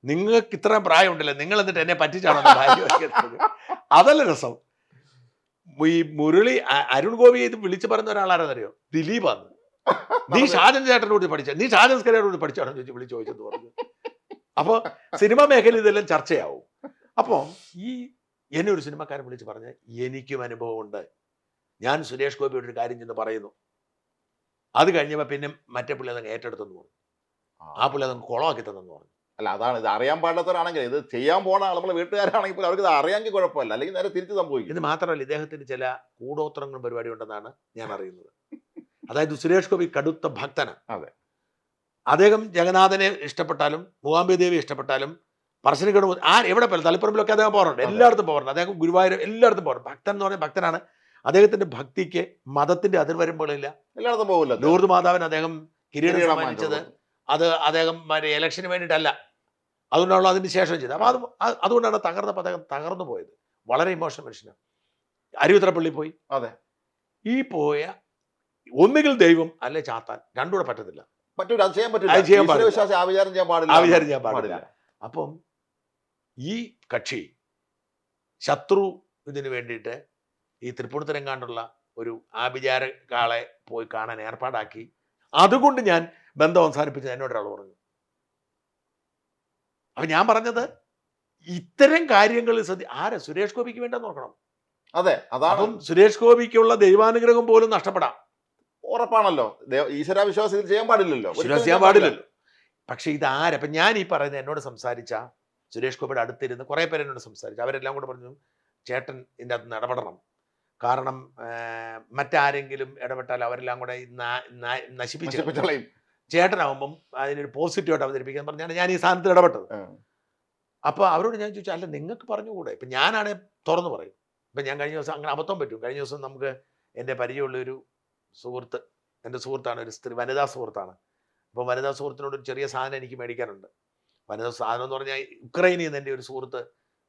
നിങ്ങൾക്ക് ഇത്ര പ്രായമുണ്ടല്ലോ? നിങ്ങൾ എന്നിട്ട് എന്നെ പറ്റിച്ചാണോ. അതല്ല രസം. ഈ മുരളി അരുൺ ഗോപി ഇത് വിളിച്ചു പറയുന്ന ഒരാളാരെന്നറിയോ? ദിലീപാന്ന് നീ ഷാജൻ ചേട്ടനോട് പഠിച്ച നീ ഷാജൻ സ്കരയോട് പഠിച്ചാണോ ചോദിച്ചു വിളിച്ചു ചോദിച്ചെന്ന് പറഞ്ഞു. അപ്പോൾ സിനിമ മേഖല ഇതെല്ലാം ചർച്ചയാവും. അപ്പോൾ ഈ എന്നെ ഒരു സിനിമക്കാരൻ വിളിച്ച് പറഞ്ഞ് എനിക്കും അനുഭവമുണ്ട്. ഞാൻ സുരേഷ് ഗോപിയോട് ഒരു കാര്യം ചെന്ന് പറയുന്നു. അത് കഴിഞ്ഞപ്പോൾ പിന്നെ മറ്റേ പുള്ളി അതങ്ങ് ഏറ്റെടുത്തെന്ന് പറഞ്ഞു. ആ പുള്ളി അതങ്ങ് കുളമാക്കി തന്നെന്ന് പറഞ്ഞു. അല്ല അതാണ് ഇത് അറിയാൻ പാടാത്തവരാണെങ്കിൽ ഇത് ചെയ്യാൻ പോണ നമ്മളെ വീട്ടുകാരാണെങ്കിൽ പോലും അവർക്ക് ഇത് അറിയാമെങ്കിൽ കുഴപ്പമില്ല. അല്ലെങ്കിൽ നേരെ തിരിച്ച് സംഭവിക്കും. ഇത് മാത്രമല്ല ഇദ്ദേഹത്തിന് ചില കൂടോത്രങ്ങളും പരിപാടി ഉണ്ടെന്നാണ് ഞാൻ അറിയുന്നത്. അതായത് സുരേഷ് ഗോപി കടുത്ത ഭക്തനാണ്. അതെ. അദ്ദേഹം ജഗന്നാഥനെ ഇഷ്ടപ്പെട്ടാലും മൂവാംബി ദേവി ഇഷ്ടപ്പെട്ടാലും പറശ്ശിനിക്കട് ആ എവിടെ പോലും തലപ്പുറമ്പിലൊക്കെ അദ്ദേഹം പോകാറുണ്ട്. എല്ലായിടത്തും പോകാറുണ്ട്. അദ്ദേഹം ഗുരുവായൂർ എല്ലായിടത്തും പോകാറുണ്ട്. ഭക്തൻ എന്ന് പറഞ്ഞ ഭക്തനാണ്. അദ്ദേഹത്തിന്റെ ഭക്തിക്ക് മതത്തിന്റെ അതിർവരമ്പുകളില്ല. എല്ലായിടത്തും പോകില്ല ലൂർദ് മാതാവിന് അദ്ദേഹം കിരീടം സമ്മാനിച്ചത്. അത് അദ്ദേഹം മറ്റേ ഇലക്ഷന് വേണ്ടിയിട്ടല്ല. അതുകൊണ്ടാണല്ലോ അതിന് ശേഷം ചെയ്തത്. അപ്പോൾ അത് അതുകൊണ്ടാണ് തകർന്നപ്പോൾ അദ്ദേഹം തകർന്നു പോയത്. വളരെ ഇമോഷണൽ മനുഷ്യനാണ്. അരുവിത്രപ്പള്ളി പോയി. അതെ. ഈ പോയ ഒന്നുകിൽ ദൈവം അല്ലെ ചാത്താൻ രണ്ടുകൂടെ പറ്റത്തില്ല. പറ്റൂല അത് ചെയ്യാൻ പറ്റില്ല അത് ചെയ്യാൻ പാടില്ല. ചെയ്യാൻ പാടില്ല. അപ്പം ഈ കക്ഷി ശത്രു ഇതിന് വേണ്ടിയിട്ട് ഈ തൃപ്പൂണിത്തരം കാണുള്ള ഒരു ആഭിചാരക്കാളെ പോയി കാണാൻ ഏർപ്പാടാക്കി. അതുകൊണ്ട് ഞാൻ ബന്ധം അവസാനിപ്പിച്ചത് എന്നോട് ഒരാൾ പറഞ്ഞു. അപ്പൊ ഞാൻ പറഞ്ഞത് ഇത്തരം കാര്യങ്ങൾ ശ്രദ്ധി ആരാ? സുരേഷ് ഗോപിക്ക് വേണ്ട നോക്കണം അതെ അതാണ്. അപ്പം സുരേഷ് ഗോപിക്കുള്ള ദൈവാനുഗ്രഹം പോലും നഷ്ടപ്പെടാം. ഉറപ്പാണല്ലോ. ഈശ്വരാവിശ്വാസം ഈശ്വര വിശ്വാസം ഇത് ചെയ്യാൻ പാടില്ലല്ലോ. വിശ്വാസം ചെയ്യാൻ പാടില്ലല്ലോ. പക്ഷെ ഇതാരാ? അപ്പൊ ഞാൻ ഈ പറയുന്നത് എന്നോട് സംസാരിച്ച സുരേഷ് ഗോപിയുടെ അടുത്തിരുന്ന് കുറേ പേര് എന്നോട് സംസാരിച്ചു. അവരെല്ലാം കൂടെ പറഞ്ഞു ചേട്ടൻ ഇതിന്റെ അകത്ത് ഇടപെടണം കാരണം മറ്റാരെങ്കിലും ഇടപെട്ടാൽ അവരെല്ലാം കൂടെ നശിപ്പിച്ചു. ചേട്ടനാവുമ്പം അതിനൊരു പോസിറ്റീവായിട്ട് അവതരിപ്പിക്കാൻ പറഞ്ഞാണ് ഞാൻ ഈ സ്ഥാനത്ത് ഇടപെട്ടത്. അപ്പോൾ അവരോട് ഞാൻ ചോദിച്ചു അല്ല നിങ്ങൾക്ക് പറഞ്ഞുകൂടെ? ഇപ്പം ഞാനാണെ തുറന്നു പറയും. ഇപ്പം ഞാൻ കഴിഞ്ഞ ദിവസം അങ്ങനെ അബദ്ധം പറ്റും. കഴിഞ്ഞ ദിവസം നമുക്ക് എന്റെ പരിചയമുള്ള ഒരു സുഹൃത്ത് എന്റെ സുഹൃത്താണ് ഒരു സ്ത്രീ വനിതാ സുഹൃത്താണ്. അപ്പോൾ വനിതാ സുഹൃത്തിനോട് ഒരു ചെറിയ സാധനം എനിക്ക് മേടിക്കാനുണ്ട്. വനിതാ സാധനം എന്ന് പറഞ്ഞാൽ ഉക്രൈനിൽ നിന്ന് എന്റെ ഒരു സുഹൃത്ത്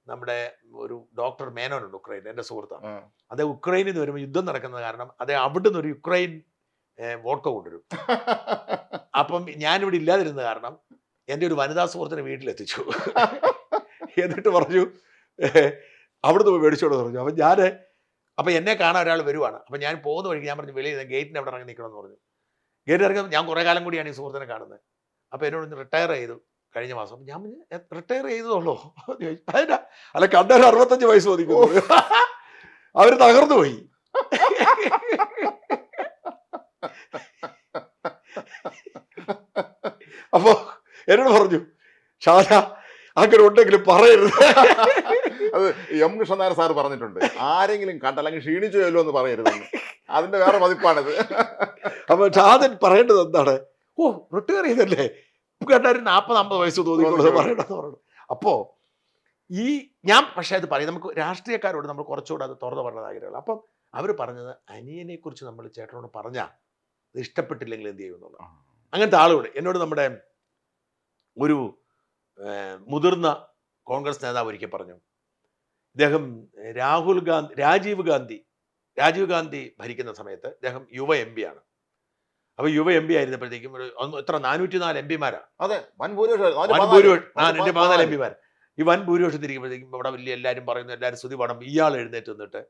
നമ്മുടെ ഒരു ഡോക്ടർ മേനോനുണ്ട് ഉക്രൈൻ എന്റെ സുഹൃത്താണ്. അതേ അദ്ദേഹം ഉക്രൈനിൽ നിന്ന് വരുമ്പോൾ യുദ്ധം നടക്കുന്നത് കാരണം അദ്ദേഹം അവിടുന്ന് ഒരു യുക്രൈൻ വോഡ്ക കൊണ്ടുവരും. അപ്പം ഞാനിവിടെ ഇല്ലാതിരുന്ന കാരണം എന്റെ ഒരു വനിതാ സുഹൃത്തിനെ വീട്ടിലെത്തിച്ചു. എന്നിട്ട് പറഞ്ഞു "ഏഹ്, അവിടുന്ന് പോയി മേടിച്ചോട് പറഞ്ഞു. അപ്പം ഞാൻ അപ്പം എന്നെ കാണാൻ ഒരാൾ വരുവാണ്. അപ്പം ഞാൻ പോകുന്ന വഴിക്ക് ഞാൻ പറഞ്ഞു വെളിയിൽ ഗേറ്റിന് അവിടെ ഇറങ്ങി നിൽക്കണമെന്ന് പറഞ്ഞു. ഗേറ്റ് ഇറങ്ങി ഞാൻ കുറേ കാലം കൂടിയാണ് ഈ സുഹൃത്തിനെ കാണുന്നത്. അപ്പോൾ എന്നോട് റിട്ടയർ ചെയ്തു കഴിഞ്ഞ മാസം. അപ്പം ഞാൻ റിട്ടയർ ചെയ്തതുള്ളൂ അതിനാ അല്ല കണ്ടൊരു അറുപത്തഞ്ച് വയസ്സ് മതിക്കുന്നു അവർ തകർന്നു പോയി. അപ്പോ എന്നോട് പറഞ്ഞു ഷാജ അങ്ങനെ ഉണ്ടെങ്കിലും പറയരുത്. അത് എം കൃഷ്ണനായർ സാർ പറഞ്ഞിട്ടുണ്ട് ആരെങ്കിലും കണ്ട അല്ലെങ്കിൽ ക്ഷീണിച്ചു ചെല്ലോ എന്ന് പറയരുത്. അതിന്റെ വേറെ പതിപ്പാണിത്. അപ്പൊ ഷാജൻ പറയേണ്ടത് എന്താണ്? ഓ റിട്ടയർ ചെയ്തല്ലേ കണ്ടാൽ നാൽപ്പത് അമ്പത് വയസ്സ് തോന്നിക്കൊള്ളത് പറയണമെന്ന് പറഞ്ഞു. അപ്പോ ഈ ഞാൻ പക്ഷേ അത് പറയും നമുക്ക് രാഷ്ട്രീയക്കാരോട് നമ്മൾ കുറച്ചുകൂടെ അത് തുറന്നു പറഞ്ഞത് ആഗ്രഹമുള്ളൂ അപ്പം അവർ പറഞ്ഞത് അനിയനെ കുറിച്ച് നമ്മൾ ചേട്ടനോട് പറഞ്ഞാൽ ഇത് ഇഷ്ടപ്പെട്ടില്ലെങ്കിൽ എന്ത് ചെയ്യും എന്നുള്ളത് അങ്ങനത്തെ ആളുകൾ എന്നോട് നമ്മുടെ ഒരു മുതിർന്ന കോൺഗ്രസ് നേതാവ് ഒരിക്കൽ പറഞ്ഞു. ഇദ്ദേഹം രാഹുൽ ഗാന്ധി രാജീവ് ഗാന്ധി രാജീവ് ഗാന്ധി ഭരിക്കുന്ന സമയത്ത് അദ്ദേഹം യുവ എം പി ആണ്. അപ്പൊ യുവ എം പി ആയിരുന്നപ്പോഴത്തേക്കും ഒരു എത്ര നാനൂറ്റി നാല് എം പിമാരാണ് അതെ വൻ ഭൂരിപക്ഷം പതിനാല്. എം പിമാർ ഈ വൻ ഭൂരിപക്ഷം തിരിക്കുമ്പോഴത്തേക്കും ഇവിടെ വലിയ എല്ലാവരും പറയുന്നു എല്ലാവരും സ്തുതി പാടും. ഇയാൾ എഴുന്നേറ്റ് നിന്നിട്ട്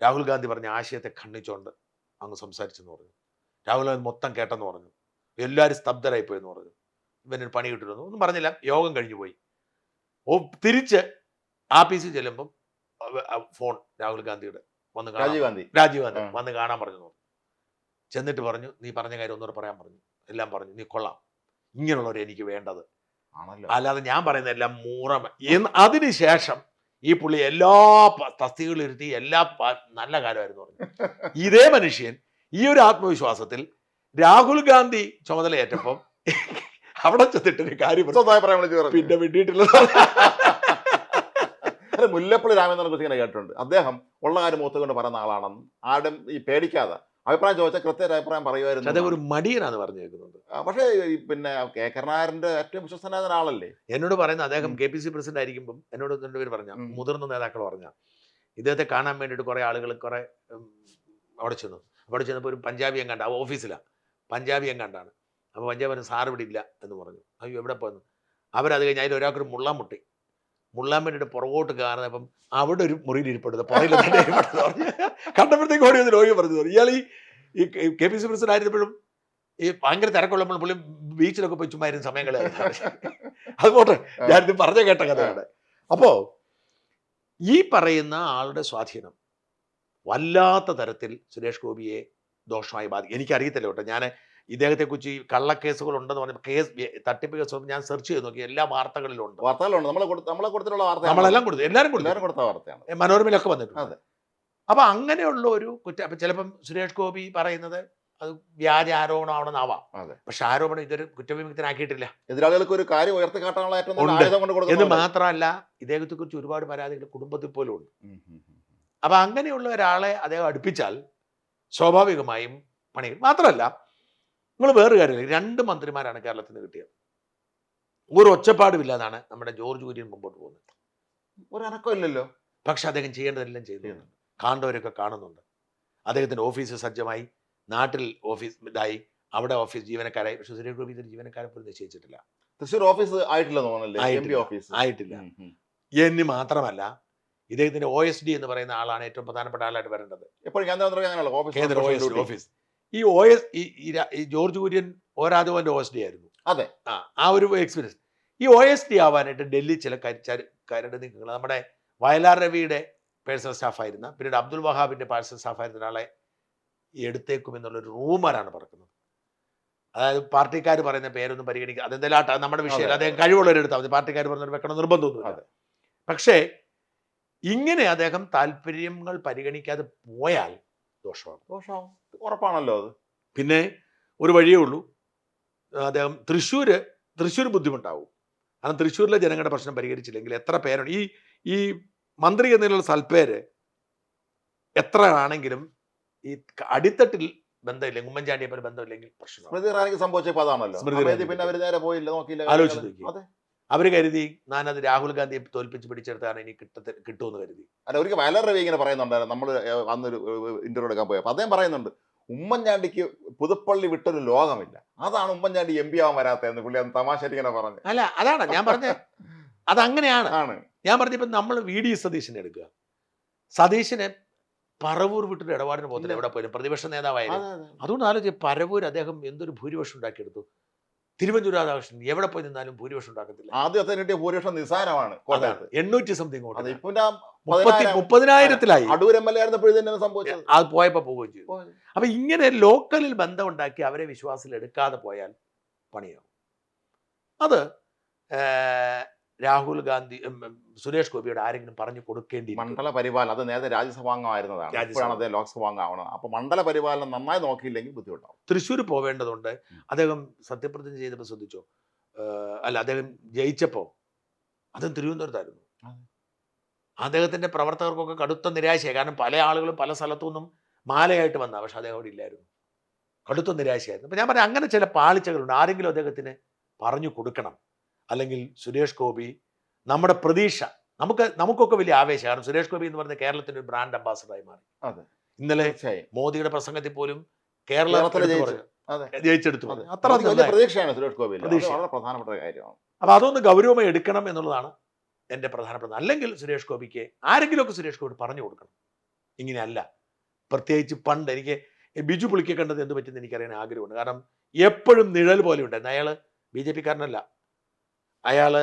രാഹുൽ ഗാന്ധി പറഞ്ഞ ആശയത്തെ ഖണ്ഡിച്ചുകൊണ്ട് അങ്ങ് സംസാരിച്ചെന്ന് പറഞ്ഞു. രാഹുൽ ഗാന്ധി മൊത്തം കേട്ടെന്ന് പറഞ്ഞു. എല്ലാവരും സ്തബ്ധരായി പോയെന്ന് പറഞ്ഞു ഇവനൊരു പണി കിട്ടിരുന്നു ഒന്നും പറഞ്ഞില്ല. യോഗം കഴിഞ്ഞു പോയി. ഓ തിരിച്ച് ആഫീസിൽ ചെല്ലുമ്പം ഫോൺ രാഹുൽ ഗാന്ധിയുടെ വന്ന് രാജീവ് ഗാന്ധി. രാജീവ് ഗാന്ധി വന്ന് കാണാൻ പറഞ്ഞു. ചെന്നിട്ട് പറഞ്ഞു നീ പറഞ്ഞ കാര്യം ഒന്നുകൂടെ പറയാൻ പറഞ്ഞു. എല്ലാം പറഞ്ഞു. നീ കൊള്ളാം. ഇങ്ങനെയുള്ളവരെ എനിക്ക് വേണ്ടത്. ആണല്ലോ. അല്ലാതെ ഞാൻ പറയുന്ന എല്ലാം മൂറ അതിനുശേഷം ഈ പുള്ളി എല്ലാ തസ്തികളിരുത്തി എല്ലാ നല്ല കാലമായിരുന്നു പറഞ്ഞു. ഇതേ മനുഷ്യൻ ഈ ഒരു ആത്മവിശ്വാസത്തിൽ രാഹുൽ ഗാന്ധി ചുമതലയേറ്റപ്പം അവിടെ ചെന്നിട്ട് ഒരു കാര്യം പിന്നെ വിട്ടിട്ടില്ല മുല്ലപ്പള്ളി രാമേന്ദ്രൻ കുറിച്ച് ഇങ്ങനെ കേട്ടിട്ടുണ്ട്. അദ്ദേഹം ഉള്ള കാര്യം മൂത്ത് കൊണ്ട് പറയുന്ന ആളാണെന്നും ആരും ഈ പേടിക്കാതെ അഭിപ്രായം ചോദിച്ചാൽ കൃത്യ ഒരു അഭിപ്രായം പറയുമായിരുന്നു അദ്ദേഹം ഒരു മടിയനാന്ന് പറഞ്ഞു കേൾക്കുന്നുണ്ട് ആ, പക്ഷേ പിന്നെ കെ കരുണാകരന്റെ ഏറ്റവും വിശ്വസനായ ഒരാളല്ലേ? എന്നോട് പറയുന്ന അദ്ദേഹം. കെ പി സി പ്രസിഡന്റ് ആയിരിക്കുമ്പം എന്നോട് രണ്ടുപേർ പറഞ്ഞ. മുതിർന്ന നേതാക്കൾ പറഞ്ഞ ഇദ്ദേഹത്തെ കാണാൻ വേണ്ടിയിട്ട് കുറെ ആളുകൾ കുറെ അവിടെ ചെന്നു. അവിടെ ചെന്നപ്പോൾ ഒരു പഞ്ചാബി എങ്ങാണ്ട് ആ ഓഫീസിലാണ് പഞ്ചാബി എങ്ങാണ്ടാണ്. അപ്പോൾ പഞ്ചാബ് പറഞ്ഞു സാർ ഇവിടെ ഇല്ല എന്ന് പറഞ്ഞു. അയ്യോ എവിടെ പോയെന്ന്? അവരത് കഴിഞ്ഞ് അതിൽ ഒരാൾക്കൊരു മുള്ളാൻ മുട്ടി. മുള്ളാൻ വേണ്ടിയിട്ട് പുറകോട്ട് കാരണം അപ്പം അവിടെ ഒരു മുറിയിൽ ഇരിപ്പെടുന്നത് പുറയിൽ പറഞ്ഞു കണ്ടപ്പോഴത്തേക്ക് ഓടി വന്ന്. രോഗി പറഞ്ഞു ഇയാൾ ഈ കെ പി സി പ്രസിഡന്റ് ആയിരുന്നപ്പോഴും ഈ ഭയങ്കര തിരക്കുള്ളപ്പോൾ പുള്ളി ബീച്ചിലൊക്കെ പോയി ചുമ്മാ ഇരുന്ന് സമയം അത് ഞാനിത് പറഞ്ഞ കേട്ട കഥയാണ്. അപ്പോൾ ഈ പറയുന്ന ആളുടെ സ്വാധീനം വല്ലാത്ത തരത്തിൽ സുരേഷ് ഗോപിയെ ദോഷമായി ബാധിക്കും. എനിക്കറിയത്തില്ല കേട്ടോ. ഞാൻ ഇദ്ദേഹത്തെക്കുറിച്ച് ഈ കള്ളക്കേസുകൾ ഉണ്ടെന്ന് പറഞ്ഞ കേസ് തട്ടിപ്പ് കേസ് ഞാൻ സെർച്ച് ചെയ്ത് നോക്കി. എല്ലാ വാർത്തകളിലും ഉണ്ട് വാർത്തകളുണ്ട്. നമ്മളെ നമ്മളെ കൊടുത്തിട്ടുള്ള വാർത്ത നമ്മളെല്ലാം കൊടുത്തു. എല്ലാവരും കൊടുത്തു. എല്ലാവരും കൊടുത്ത വാർത്തയാണ്. മനോരമയിലൊക്കെ വന്നിട്ടുണ്ട്. അതെ. അപ്പൊ അങ്ങനെയുള്ള ഒരു കുറ്റ അപ്പൊ ചിലപ്പം സുരേഷ് ഗോപി പറയുന്നത് അത് വ്യാജ ആരോപണമാണെന്നാവാം. പക്ഷെ ആരോപണം ഇതൊരു കുറ്റവിമുക്തനാക്കിയിട്ടില്ല. എതിരാളികൾക്ക് ഒരു കാര്യം ഉയർത്തി കാട്ടാനുള്ള ഏറ്റവും എന്ന് മാത്രമല്ല ഇദ്ദേഹത്തെ കുറിച്ച് ഒരുപാട് പരാതികൾ കുടുംബത്തിൽ പോലും ഉണ്ട്. അപ്പൊ അങ്ങനെയുള്ള ഒരാളെ അദ്ദേഹം അടുപ്പിച്ചാൽ സ്വാഭാവികമായും പണി മാത്രമല്ല നിങ്ങൾ വേറൊരു കാര്യമില്ല? രണ്ട് മന്ത്രിമാരാണ് കേരളത്തിൽ നിന്ന് കിട്ടിയത്. ഒരു ഒച്ചപ്പാടുമില്ലാതാണ് നമ്മുടെ ജോർജ് കുര്യൻ മുമ്പോട്ട് പോകുന്നത്. ഒരു അനക്കമില്ലല്ലോ. പക്ഷെ അദ്ദേഹം ചെയ്യേണ്ടതെല്ലാം ചെയ്യുന്നുണ്ട് കാണേണ്ടവരൊക്കെ കാണുന്നുണ്ട്. അദ്ദേഹത്തിന്റെ ഓഫീസ് സജ്ജമായി. നാട്ടിൽ ഓഫീസ് ഇതായി. അവിടെ ഓഫീസ് ജീവനക്കാരായി. പക്ഷെ സുരേഷ് ഗോപി ജീവനക്കാരെ പോലും നിശ്ചയിച്ചിട്ടില്ല. തൃശ്ശൂർ ഓഫീസ് ആയിട്ടില്ല. ആയിട്ടില്ല. എന്ന് മാത്രമല്ല ഇദ്ദേഹത്തിന്റെ ഒ എസ് ഡി എന്ന് പറയുന്ന ആളാണ് ഏറ്റവും പ്രധാനപ്പെട്ട ആളായിട്ട് വരേണ്ടത്. എപ്പോഴും ഓഫീസ് കേന്ദ്ര ഒ എസ് ഡി ഓഫീസ് ഈ ഒ എസ് ഈ ജോർജ് കുര്യൻ ഓരാധവന്റെ ഒ എസ് ഡി ആയിരുന്നു. അതെ. ആ ആ ഒരു എക്സ്പീരിയൻസ് ഈ ഒ എസ് ഡി ആവാനായിട്ട് ഡൽഹി ചില കാര്യങ്ങൾ കരട് നീക്കങ്ങൾ നമ്മുടെ വയലാർ രവിയുടെ പേഴ്സണൽ സ്റ്റാഫായിരുന്ന പിന്നീട് അബ്ദുൽ വഹാബിന്റെ പേഴ്സണൽ സ്റ്റാഫായിരുന്ന ഒരാളെ എടുത്തേക്കും എന്നുള്ളൊരു റൂമറാണ് പറക്കുന്നത്. അതായത് പാർട്ടിക്കാർ പറയുന്ന പേരൊന്നും പരിഗണിക്കുക അതെന്തെല്ലാം നമ്മുടെ വിഷയം. അദ്ദേഹം കഴിവുള്ളവരെടുത്താൽ മതി. പാർട്ടിക്കാർ പറഞ്ഞൊരു വെക്കണം നിർബന്ധമൊന്നുമില്ല. അതെ. പക്ഷേ ഇങ്ങനെ അദ്ദേഹം താല്പര്യങ്ങൾ പരിഗണിക്കാതെ പോയാൽ ദോഷമാണ് ദോഷമാവും ഉറപ്പാണല്ലോ അത്. പിന്നെ ഒരു വഴിയേ ഉള്ളൂ. അദ്ദേഹം തൃശ്ശൂര് തൃശ്ശൂർ ബുദ്ധിമുട്ടാവും. കാരണം തൃശ്ശൂരിലെ ജനങ്ങളുടെ പ്രശ്നം പരിഹരിച്ചില്ലെങ്കിൽ എത്ര പേരുണ്ട്? ഈ ഈ മന്ത്രി എന്നതിലുള്ള സൽപ്പേര് എത്ര ആണെങ്കിലും ഈ അടിത്തട്ടിൽ ബന്ധമില്ലെങ്കിൽ ഉമ്മൻചാണ്ടിയെ പോലെ ബന്ധമില്ലെങ്കിൽ പ്രശ്നം സ്മൃതി ഇറാനിക്ക് സംഭവിച്ചപ്പോൾ അതാണല്ലോ. സ്മൃതി പിന്നെ അവർ നേരെ പോയില്ല നോക്കിയില്ല ആലോചിച്ച്. നോക്കി. അവർ കരുതി ഞാനത് രാഹുൽ ഗാന്ധിയെ തോൽപ്പിച്ച് പിടിച്ചെടുത്താണ് ഇനി കിട്ടത്തെ കിട്ടുമെന്ന് കരുതി. അല്ല ഒരിക്കൽ വയലാർ രവി ഇങ്ങനെ പറയുന്നുണ്ടായിരുന്നു. നമ്മൾ അന്നൊരു ഇന്റർവ്യൂ എടുക്കാൻ പോയപ്പോൾ അദ്ദേഹം പറയുന്നുണ്ട് ഉമ്മൻചാണ്ടിക്ക് പുതുപ്പള്ളി വിട്ടൊരു ലോകമില്ല. അതാണ് ഉമ്മൻചാണ്ടി എം പി ആവാൻ വരാത്തതെന്ന് പുള്ളി അന്ന് തമാശയായിട്ട് ഇങ്ങനെ പറഞ്ഞു. അല്ല അതാണ്. ഞാൻ പറഞ്ഞ അതങ്ങനെയാണ്. ആണ്. ഞാൻ പറഞ്ഞപ്പോൾ നമ്മൾ വി ഡി സതീശനെ എടുക്കുക. സതീശനെ പറവൂർ വിട്ടൊരു ഇടപാടിന് പോകുന്നില്ല. എവിടെ പോയാലും പ്രതിപക്ഷ നേതാവായാലും. അതെ, അതെ. അതുകൊണ്ട് ആലോചിച്ച് പരവൂർ അദ്ദേഹം എന്തൊരു ഭൂരിപക്ഷം ഉണ്ടാക്കിയെടുത്തു? തിരുവഞ്ചൂർ രാധാകൃഷ്ണൻ എവിടെ പോയി നിന്നാലും ഭൂരിപക്ഷം ഉണ്ടാക്കത്തില്ല. ആദ്യത്തെ കിട്ടിയ ഭൂരിപക്ഷം നിസ്സാരമാണ് എണ്ണൂറ്റി സംതിങ് മുപ്പതിനായിരത്തിലായി. അടൂർ എം എൽ എ ആയിരുന്നപ്പോഴും തന്നെ സംഭവിച്ചത്. അത് പോയപ്പോ പോവുകയും ചെയ്തു. അപ്പൊ ഇങ്ങനെ ലോക്കലിൽ ബന്ധം ഉണ്ടാക്കി അവരെ വിശ്വാസത്തിൽ എടുക്കാതെ പോയാൽ പണിയാവും. അത് രാഹുൽ ഗാന്ധി സുരേഷ് ഗോപിയുടെ ആരെങ്കിലും പറഞ്ഞു കൊടുക്കേണ്ടി മണ്ഡല പരിപാലനം അത് നേരത്തെ രാജ്യസഭാംഗമായിരുന്നതാണ്. രാജ്യസഭ. ഇപ്പോഴാണ് അദ്ദേഹം ലോക്സഭാംഗമാവണം അപ്പൊ മണ്ഡല പരിപാലനം നന്നായി നോക്കിയില്ലെങ്കിൽ ബുദ്ധിമുട്ടാവും. തൃശ്ശൂർ പോവേണ്ടതുണ്ട്. അദ്ദേഹം സത്യപ്രതിജ്ഞ ചെയ്തപ്പോൾ ശ്രദ്ധിച്ചോ? അല്ല അദ്ദേഹം ജയിച്ചപ്പോ അതും തിരുവനന്തപുരത്തായിരുന്നു. അദ്ദേഹത്തിന്റെ പ്രവർത്തകർക്കൊക്കെ കടുത്ത നിരാശയായി കാരണം പല ആളുകളും പല സ്ഥലത്തു നിന്നും മാലയായിട്ട് വന്ന. പക്ഷെ അദ്ദേഹം അവിടെ ഇല്ലായിരുന്നു. കടുത്ത നിരാശയായിരുന്നു. അപ്പൊ ഞാൻ പറഞ്ഞ അങ്ങനെ ചില പാളിച്ചകളുണ്ട്. ആരെങ്കിലും അദ്ദേഹത്തിന് പറഞ്ഞു കൊടുക്കണം. അല്ലെങ്കിൽ സുരേഷ് ഗോപി നമ്മുടെ പ്രതീക്ഷ. നമുക്ക് നമുക്കൊക്കെ വലിയ ആവേശം. കാരണം സുരേഷ് ഗോപി എന്ന് പറഞ്ഞ കേരളത്തിന്റെ ഒരു ബ്രാൻഡ് അംബാസഡറായി മാറി. ഇന്നലെ മോദിയുടെ പ്രസംഗത്തിൽ പോലും കേരളം കേരളത്തിലെ ജയിച്ചു. അതെ. ജയിച്ചെടുത്തു അത്ര. പ്രതീക്ഷയാണ് സുരേഷ് ഗോപി. വളരെ പ്രധാനപ്പെട്ട കാര്യമാണ്. അപ്പൊ അതൊന്ന് ഗൗരവമായി എടുക്കണം എന്നുള്ളതാണ് എന്റെ പ്രധാനപ്പെട്ട അല്ലെങ്കിൽ സുരേഷ് ഗോപിക്ക് ആരെങ്കിലുമൊക്കെ സുരേഷ് ഗോപി പറഞ്ഞു കൊടുക്കണം. ഇങ്ങനെയല്ല. പ്രത്യേകിച്ച് പണ്ട് എനിക്ക് ബിജു പുളിക്കെ കണ്ടത് എന്ത് പറ്റുമെന്ന് എനിക്കറിയാൻ ആഗ്രഹമുണ്ട്. കാരണം എപ്പോഴും നിഴൽ പോലെ ഉണ്ടായിരുന്നു അയാൾ ബി ജെ പിക്കാരനല്ല. അയാൾ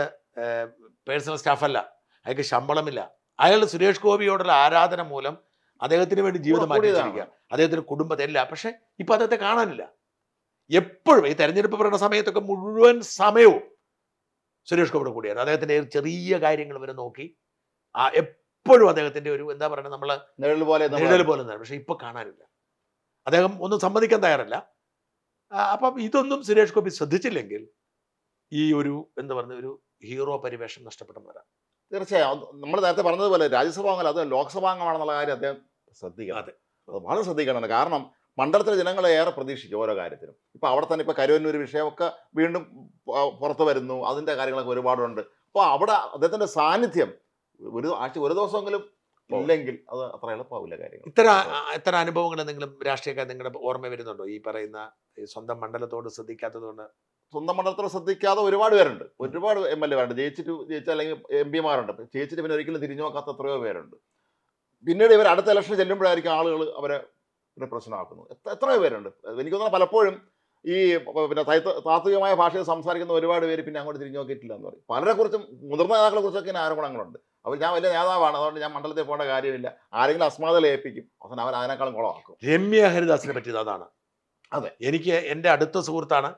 പേഴ്സണൽ സ്റ്റാഫല്ല. അയാൾക്ക് ശമ്പളമില്ല. അയാൾ സുരേഷ് ഗോപിയോടുള്ള ആരാധന മൂലം അദ്ദേഹത്തിന് വേണ്ടി ജീവിതം മാറ്റി അദ്ദേഹത്തിന്റെ വെച്ചിരിക്കുക അദ്ദേഹത്തിന് കുടുംബത്തെ എല്ലാം പക്ഷെ ഇപ്പം അദ്ദേഹത്തെ കാണാനില്ല. എപ്പോഴും ഈ തെരഞ്ഞെടുപ്പ് പറയുന്ന സമയത്തൊക്കെ മുഴുവൻ സമയവും സുരേഷ് ഗോപിയുടെ കൂടിയാണ്. അദ്ദേഹത്തിന്റെ ചെറിയ കാര്യങ്ങൾ വരെ നോക്കി. ആ എപ്പോഴും അദ്ദേഹത്തിന്റെ ഒരു എന്താ പറയുക നമ്മൾ നിഴൽ പോലെ നിഴൽ പോലെ തന്നെ പക്ഷെ ഇപ്പം കാണാനില്ല. അദ്ദേഹം ഒന്നും സമ്മതിക്കാൻ തയ്യാറല്ല. അപ്പം ഇതൊന്നും സുരേഷ് ഗോപി ശ്രദ്ധിച്ചില്ലെങ്കിൽ ഈ ഒരു എന്താ പറഞ്ഞ ഒരു ഹീറോ പരിവേഷം നഷ്ടപ്പെട്ടെന്ന് വരാം തീർച്ചയായും. നമ്മൾ നേരത്തെ പറഞ്ഞതുപോലെ രാജ്യസഭാംഗം അത് ലോക്സഭാംഗമാണെന്നുള്ള കാര്യം അദ്ദേഹം ശ്രദ്ധിക്കണം. അതെ. അത് വളരെ ശ്രദ്ധിക്കണം കാരണം മണ്ഡലത്തിലെ ജനങ്ങളെ ഏറെ പ്രതീക്ഷിക്കും ഓരോ കാര്യത്തിനും. ഇപ്പൊ അവിടെ തന്നെ ഇപ്പൊ കരുവന്നൂർ വിഷയമൊക്കെ വീണ്ടും പുറത്തു വരുന്നു. അതിന്റെ കാര്യങ്ങളൊക്കെ ഒരുപാടുണ്ട്. അപ്പോൾ അവിടെ അദ്ദേഹത്തിന്റെ സാന്നിധ്യം ഒരു ആഴ്ച ഒരു ദിവസമെങ്കിലും ഇല്ലെങ്കിൽ അത് അത്ര എളുപ്പമാവില്ല കാര്യങ്ങൾ. ഇത്തരം ഇത്തരം അനുഭവങ്ങൾ എന്തെങ്കിലും രാഷ്ട്രീയക്കാർ നിങ്ങളുടെ ഓർമ്മ വരുന്നുണ്ടോ? ഈ പറയുന്ന സ്വന്തം മണ്ഡലത്തോട് ശ്രദ്ധിക്കാത്തതുകൊണ്ട് സ്വന്തം മണ്ഡലത്തിൽ ശ്രദ്ധിക്കാതെ ഒരുപാട് പേരുണ്ട്. ഒരുപാട് എം എൽ എമാരുണ്ട്. ജയിച്ചിട്ട് ജയിച്ച അല്ലെങ്കിൽ എം പിമാരുണ്ട്. ജയിച്ചിട്ട് പിന്നെ ഒരിക്കലും തിരിഞ്ഞു നോക്കാത്ത എത്രയോ പേരുണ്ട്. പിന്നീട് ഇവർ അടുത്ത ഇലക്ഷൻ ചെല്ലുമ്പോഴായിരിക്കും ആളുകൾ അവരെ പിന്നെ പ്രശ്നമാക്കുന്നത്. എത്ര എത്രയോ പേരുണ്ട്. എനിക്ക് തോന്നുന്നു പലപ്പോഴും ഈ പിന്നെ താത്വികമായ ഭാഷയിൽ സംസാരിക്കുന്ന ഒരുപാട് പേര് പിന്നെ അങ്ങോട്ട് തിരിഞ്ഞു നോക്കിയിട്ടില്ല എന്ന് പറയും. പലരെ കുറിച്ചും മുതിർന്ന നേതാക്കളെ കുറിച്ചൊക്കെ ഇങ്ങനെ ആരോപണങ്ങളുണ്ട്. അപ്പോൾ ഞാൻ വലിയ നേതാവാണ്. അതുകൊണ്ട് ഞാൻ മണ്ഡലത്തിൽ പോകേണ്ട കാര്യമില്ല. ആരെങ്കിലും അസ്മാത ഏൽപ്പിക്കും. അവസാനം അവർ അതിനേക്കാളും കുളമാക്കും. രമ്യ ഹരിദാസിനെ പറ്റിയത് അതാണ്. അതെ. എനിക്ക് എന്റെ അടുത്ത സുഹൃത്താണ്.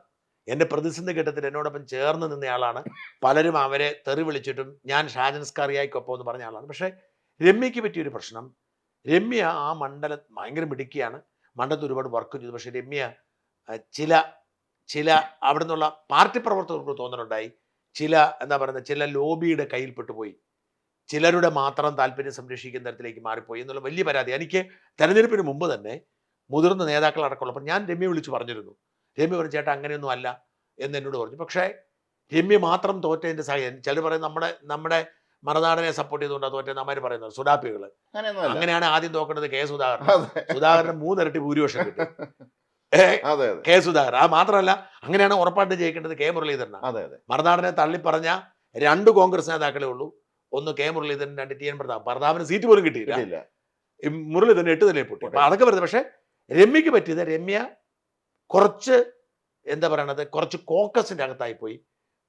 എന്റെ പ്രതിസന്ധി ഘട്ടത്തിൽ എന്നോടൊപ്പം ചേർന്ന് നിന്നയാളാണ്. പലരും അവരെ തെറി വിളിച്ചിട്ടും ഞാൻ ഷാജൻ സ്കറിയായിക്കൊപ്പം എന്ന് പറഞ്ഞ ആളാണ് പക്ഷേ രമ്യയ്ക്ക് പറ്റിയൊരു പ്രശ്നം. രമ്യ ആ മണ്ഡലം ഭയങ്കര മിടുക്കിയാണ്. മണ്ഡലത്തിൽ ഒരുപാട് വർക്ക് ചെയ്തു. പക്ഷേ രമ്യ ചില ചില അവിടെ നിന്നുള്ള പാർട്ടി പ്രവർത്തകർക്ക് തോന്നലുണ്ടായി. ചില എന്താ പറയുന്നത് ചില ലോബിയുടെ കയ്യിൽപ്പെട്ടു പോയി ചിലരുടെ മാത്രം താല്പര്യം സംരക്ഷിക്കുന്ന തരത്തിലേക്ക് മാറിപ്പോയി എന്നുള്ള വലിയ പരാതി. എനിക്ക് തെരഞ്ഞെടുപ്പിന് മുമ്പ് തന്നെ മുതിർന്ന നേതാക്കൾ അടക്കമുള്ളപ്പോൾ ഞാൻ രമ്യ വിളിച്ചു പറഞ്ഞിരുന്നു. രമ്യ പറഞ്ഞു ചേട്ടാ അങ്ങനെയൊന്നും അല്ല എന്ന് എന്നോട് പറഞ്ഞു. പക്ഷേ രമ്യ മാത്രം തോറ്റതിന്റെ സാഹചര്യം ചിലർ പറയും നമ്മുടെ നമ്മുടെ മറുനാടനെ സപ്പോർട്ട് ചെയ്തുകൊണ്ടാണ് തോറ്റെന്ന് അമ്മമാർ പറയുന്നത് സുഡാപ്പികൾ. അങ്ങനെയാണ് ആദ്യം തോക്കേണ്ടത് കെ സുധാകരൻ. സുധാകരൻ സുധാകരന് മൂന്നിരട്ടി ഭൂരിപക്ഷം കിട്ടി. കെ സുധാകരൻ. ആ മാത്രമല്ല അങ്ങനെയാണ് ഉറപ്പായിട്ട് ജയിക്കേണ്ടത് കെ മുരളീധരനാണ്. മറുനാടനെ തള്ളിപ്പറഞ്ഞ രണ്ട് കോൺഗ്രസ് നേതാക്കളേ ഉള്ളൂ. ഒന്ന് കെ മുരളീധരൻ രണ്ട് ടി എൻ പ്രതാപ്. പ്രതാപിന് സീറ്റ് പോലും കിട്ടിയില്ല. മുരളീധരൻ എട്ട് നിലയിൽ പൊട്ടി. അപ്പൊ അതൊക്കെ വരുന്നത് പക്ഷെ രമ്യക്ക് പറ്റിയത് രമ്യ കുറച്ച് എന്താ പറയണത്? കുറച്ച് കോക്കസിന്റെ അകത്തായി പോയി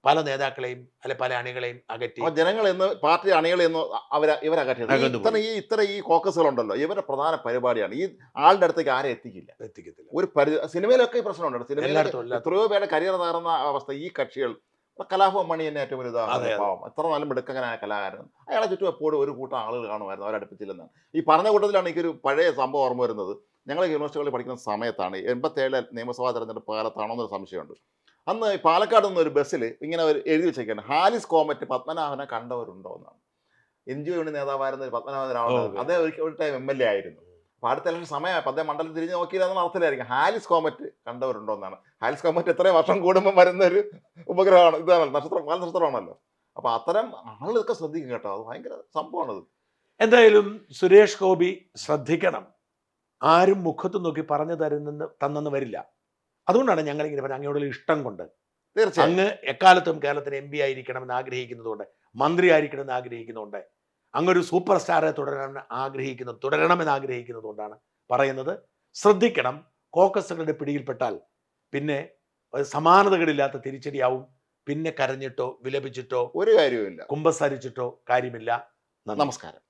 പല നേതാക്കളെയും അല്ലെ പല അണികളെയും അകറ്റി. ജനങ്ങൾ എന്ന് പാർട്ടി അണികളെ എന്ന് അവരെ അകന്നു ഇത്ര ഈ ഇത്ര ഈ കോക്കസുകളുണ്ടല്ലോ ഇവരുടെ പ്രധാന പരിപാടിയാണ്. ഈ ആളുടെ അടുത്തേക്ക് ആരെ എത്തിക്കില്ല? എത്തിക്കത്തില്ല. ഒരു പരി സിനിമയിലൊക്കെ ഈ പ്രശ്നമുണ്ട്. സിനിമയിൽ. എത്രയോ പേരുടെ കരിയർ തകർന്ന അവസ്ഥ ഈ കക്ഷികൾ ഇപ്പൊ കലാഭവൻ മണി തന്നെ ഏറ്റവും ഒരു അതെ, ഉദാഹരണം പാവം. എത്ര നല്ല മിടുക്കങ്ങനായ കലാകാരൻ. അയാളെ ചുറ്റും എപ്പോഴും ഒരു കൂട്ടം ആളുകൾ കാണുമായിരുന്നു. അവരടുപ്പിച്ചില്ലെന്നാണ് ഈ പറഞ്ഞ കൂട്ടത്തിലാണ് എനിക്കൊരു പഴയ സംഭവം ഓർമ്മ വരുന്നത്. ഞങ്ങൾ യൂണിവേഴ്സിറ്റികളിൽ പഠിക്കുന്ന സമയത്താണ്. എൺപത്തേഴ് നിയമസഭാ തെരഞ്ഞെടുപ്പ് കാലത്താണോ എന്നൊരു സംശയമുണ്ട് അന്ന് പാലക്കാട് നിന്നൊരു ഒരു ബസ്സിൽ ഇങ്ങനെ ഒരു എഴുതി വെച്ചേക്കാണ്. ഹാലിസ് കോമറ്റ് പത്മനാഭനെ കണ്ടവരുണ്ടോ എന്നാണ് എൻ ജി ഒ യൂണിയൻ നേതാവായിരുന്ന ഒരു പത്മനാഭൻ രാവണൻ അദ്ദേഹം ഒരു ടൈം എം എൽ എ ആയിരുന്നു. അപ്പോൾ അടുത്ത ഇലക്ഷൻ സമയമായപ്പോൾ അദ്ദേഹം മണ്ഡലം തിരിഞ്ഞ് നോക്കിയില്ല എന്ന അർത്ഥത്തിലായിരിക്കും. ഹാലിസ് കോമറ്റ് കണ്ടവരുണ്ടോ എന്നാണ്. ഹാലിസ് കോമറ്റ് എത്രയും വർഷം കൂടുമ്പോൾ വരുന്ന ഒരു ഉപഗ്രഹമാണ്. ഇതാണ് നക്ഷത്രം വാൽ നക്ഷത്രമാണല്ലോ. അപ്പോൾ അത്തരം ആളുകളൊക്കെ ശ്രദ്ധിക്കും കേട്ടോ. അത് ഭയങ്കര സംഭവമാണത്. എന്തായാലും സുരേഷ് ഗോപി ശ്രദ്ധിക്കണം. ആരും മുഖത്ത് നോക്കി പറഞ്ഞു തരുന്ന തന്നെന്ന് വരില്ല. അതുകൊണ്ടാണ് ഞങ്ങൾ ഇങ്ങനെ പറഞ്ഞത് അങ്ങയോടുള്ള ഇഷ്ടം കൊണ്ട്. തീർച്ചയായും. അങ്ങ് എക്കാലത്തും കേരളത്തിന് എം പി ആയിരിക്കണമെന്ന് ആഗ്രഹിക്കുന്നതുകൊണ്ട് മന്ത്രി ആയിരിക്കണമെന്ന് ആഗ്രഹിക്കുന്നുണ്ട് അങ്ങൊരു സൂപ്പർ സ്റ്റാറെ തുടരാൻ ആഗ്രഹിക്കുന്ന തുടരണമെന്ന് ആഗ്രഹിക്കുന്നതുകൊണ്ടാണ് പറയുന്നത്. ശ്രദ്ധിക്കണം. കോക്കസുകളുടെ പിടിയിൽപ്പെട്ടാൽ പിന്നെ സമാനതകളില്ലാത്ത തിരിച്ചടിയാവും. പിന്നെ കരഞ്ഞിട്ടോ വിലപിച്ചിട്ടോ ഒരു കാര്യവുമില്ല. കുമ്പസരിച്ചിട്ടോ കാര്യമില്ല. നമസ്കാരം.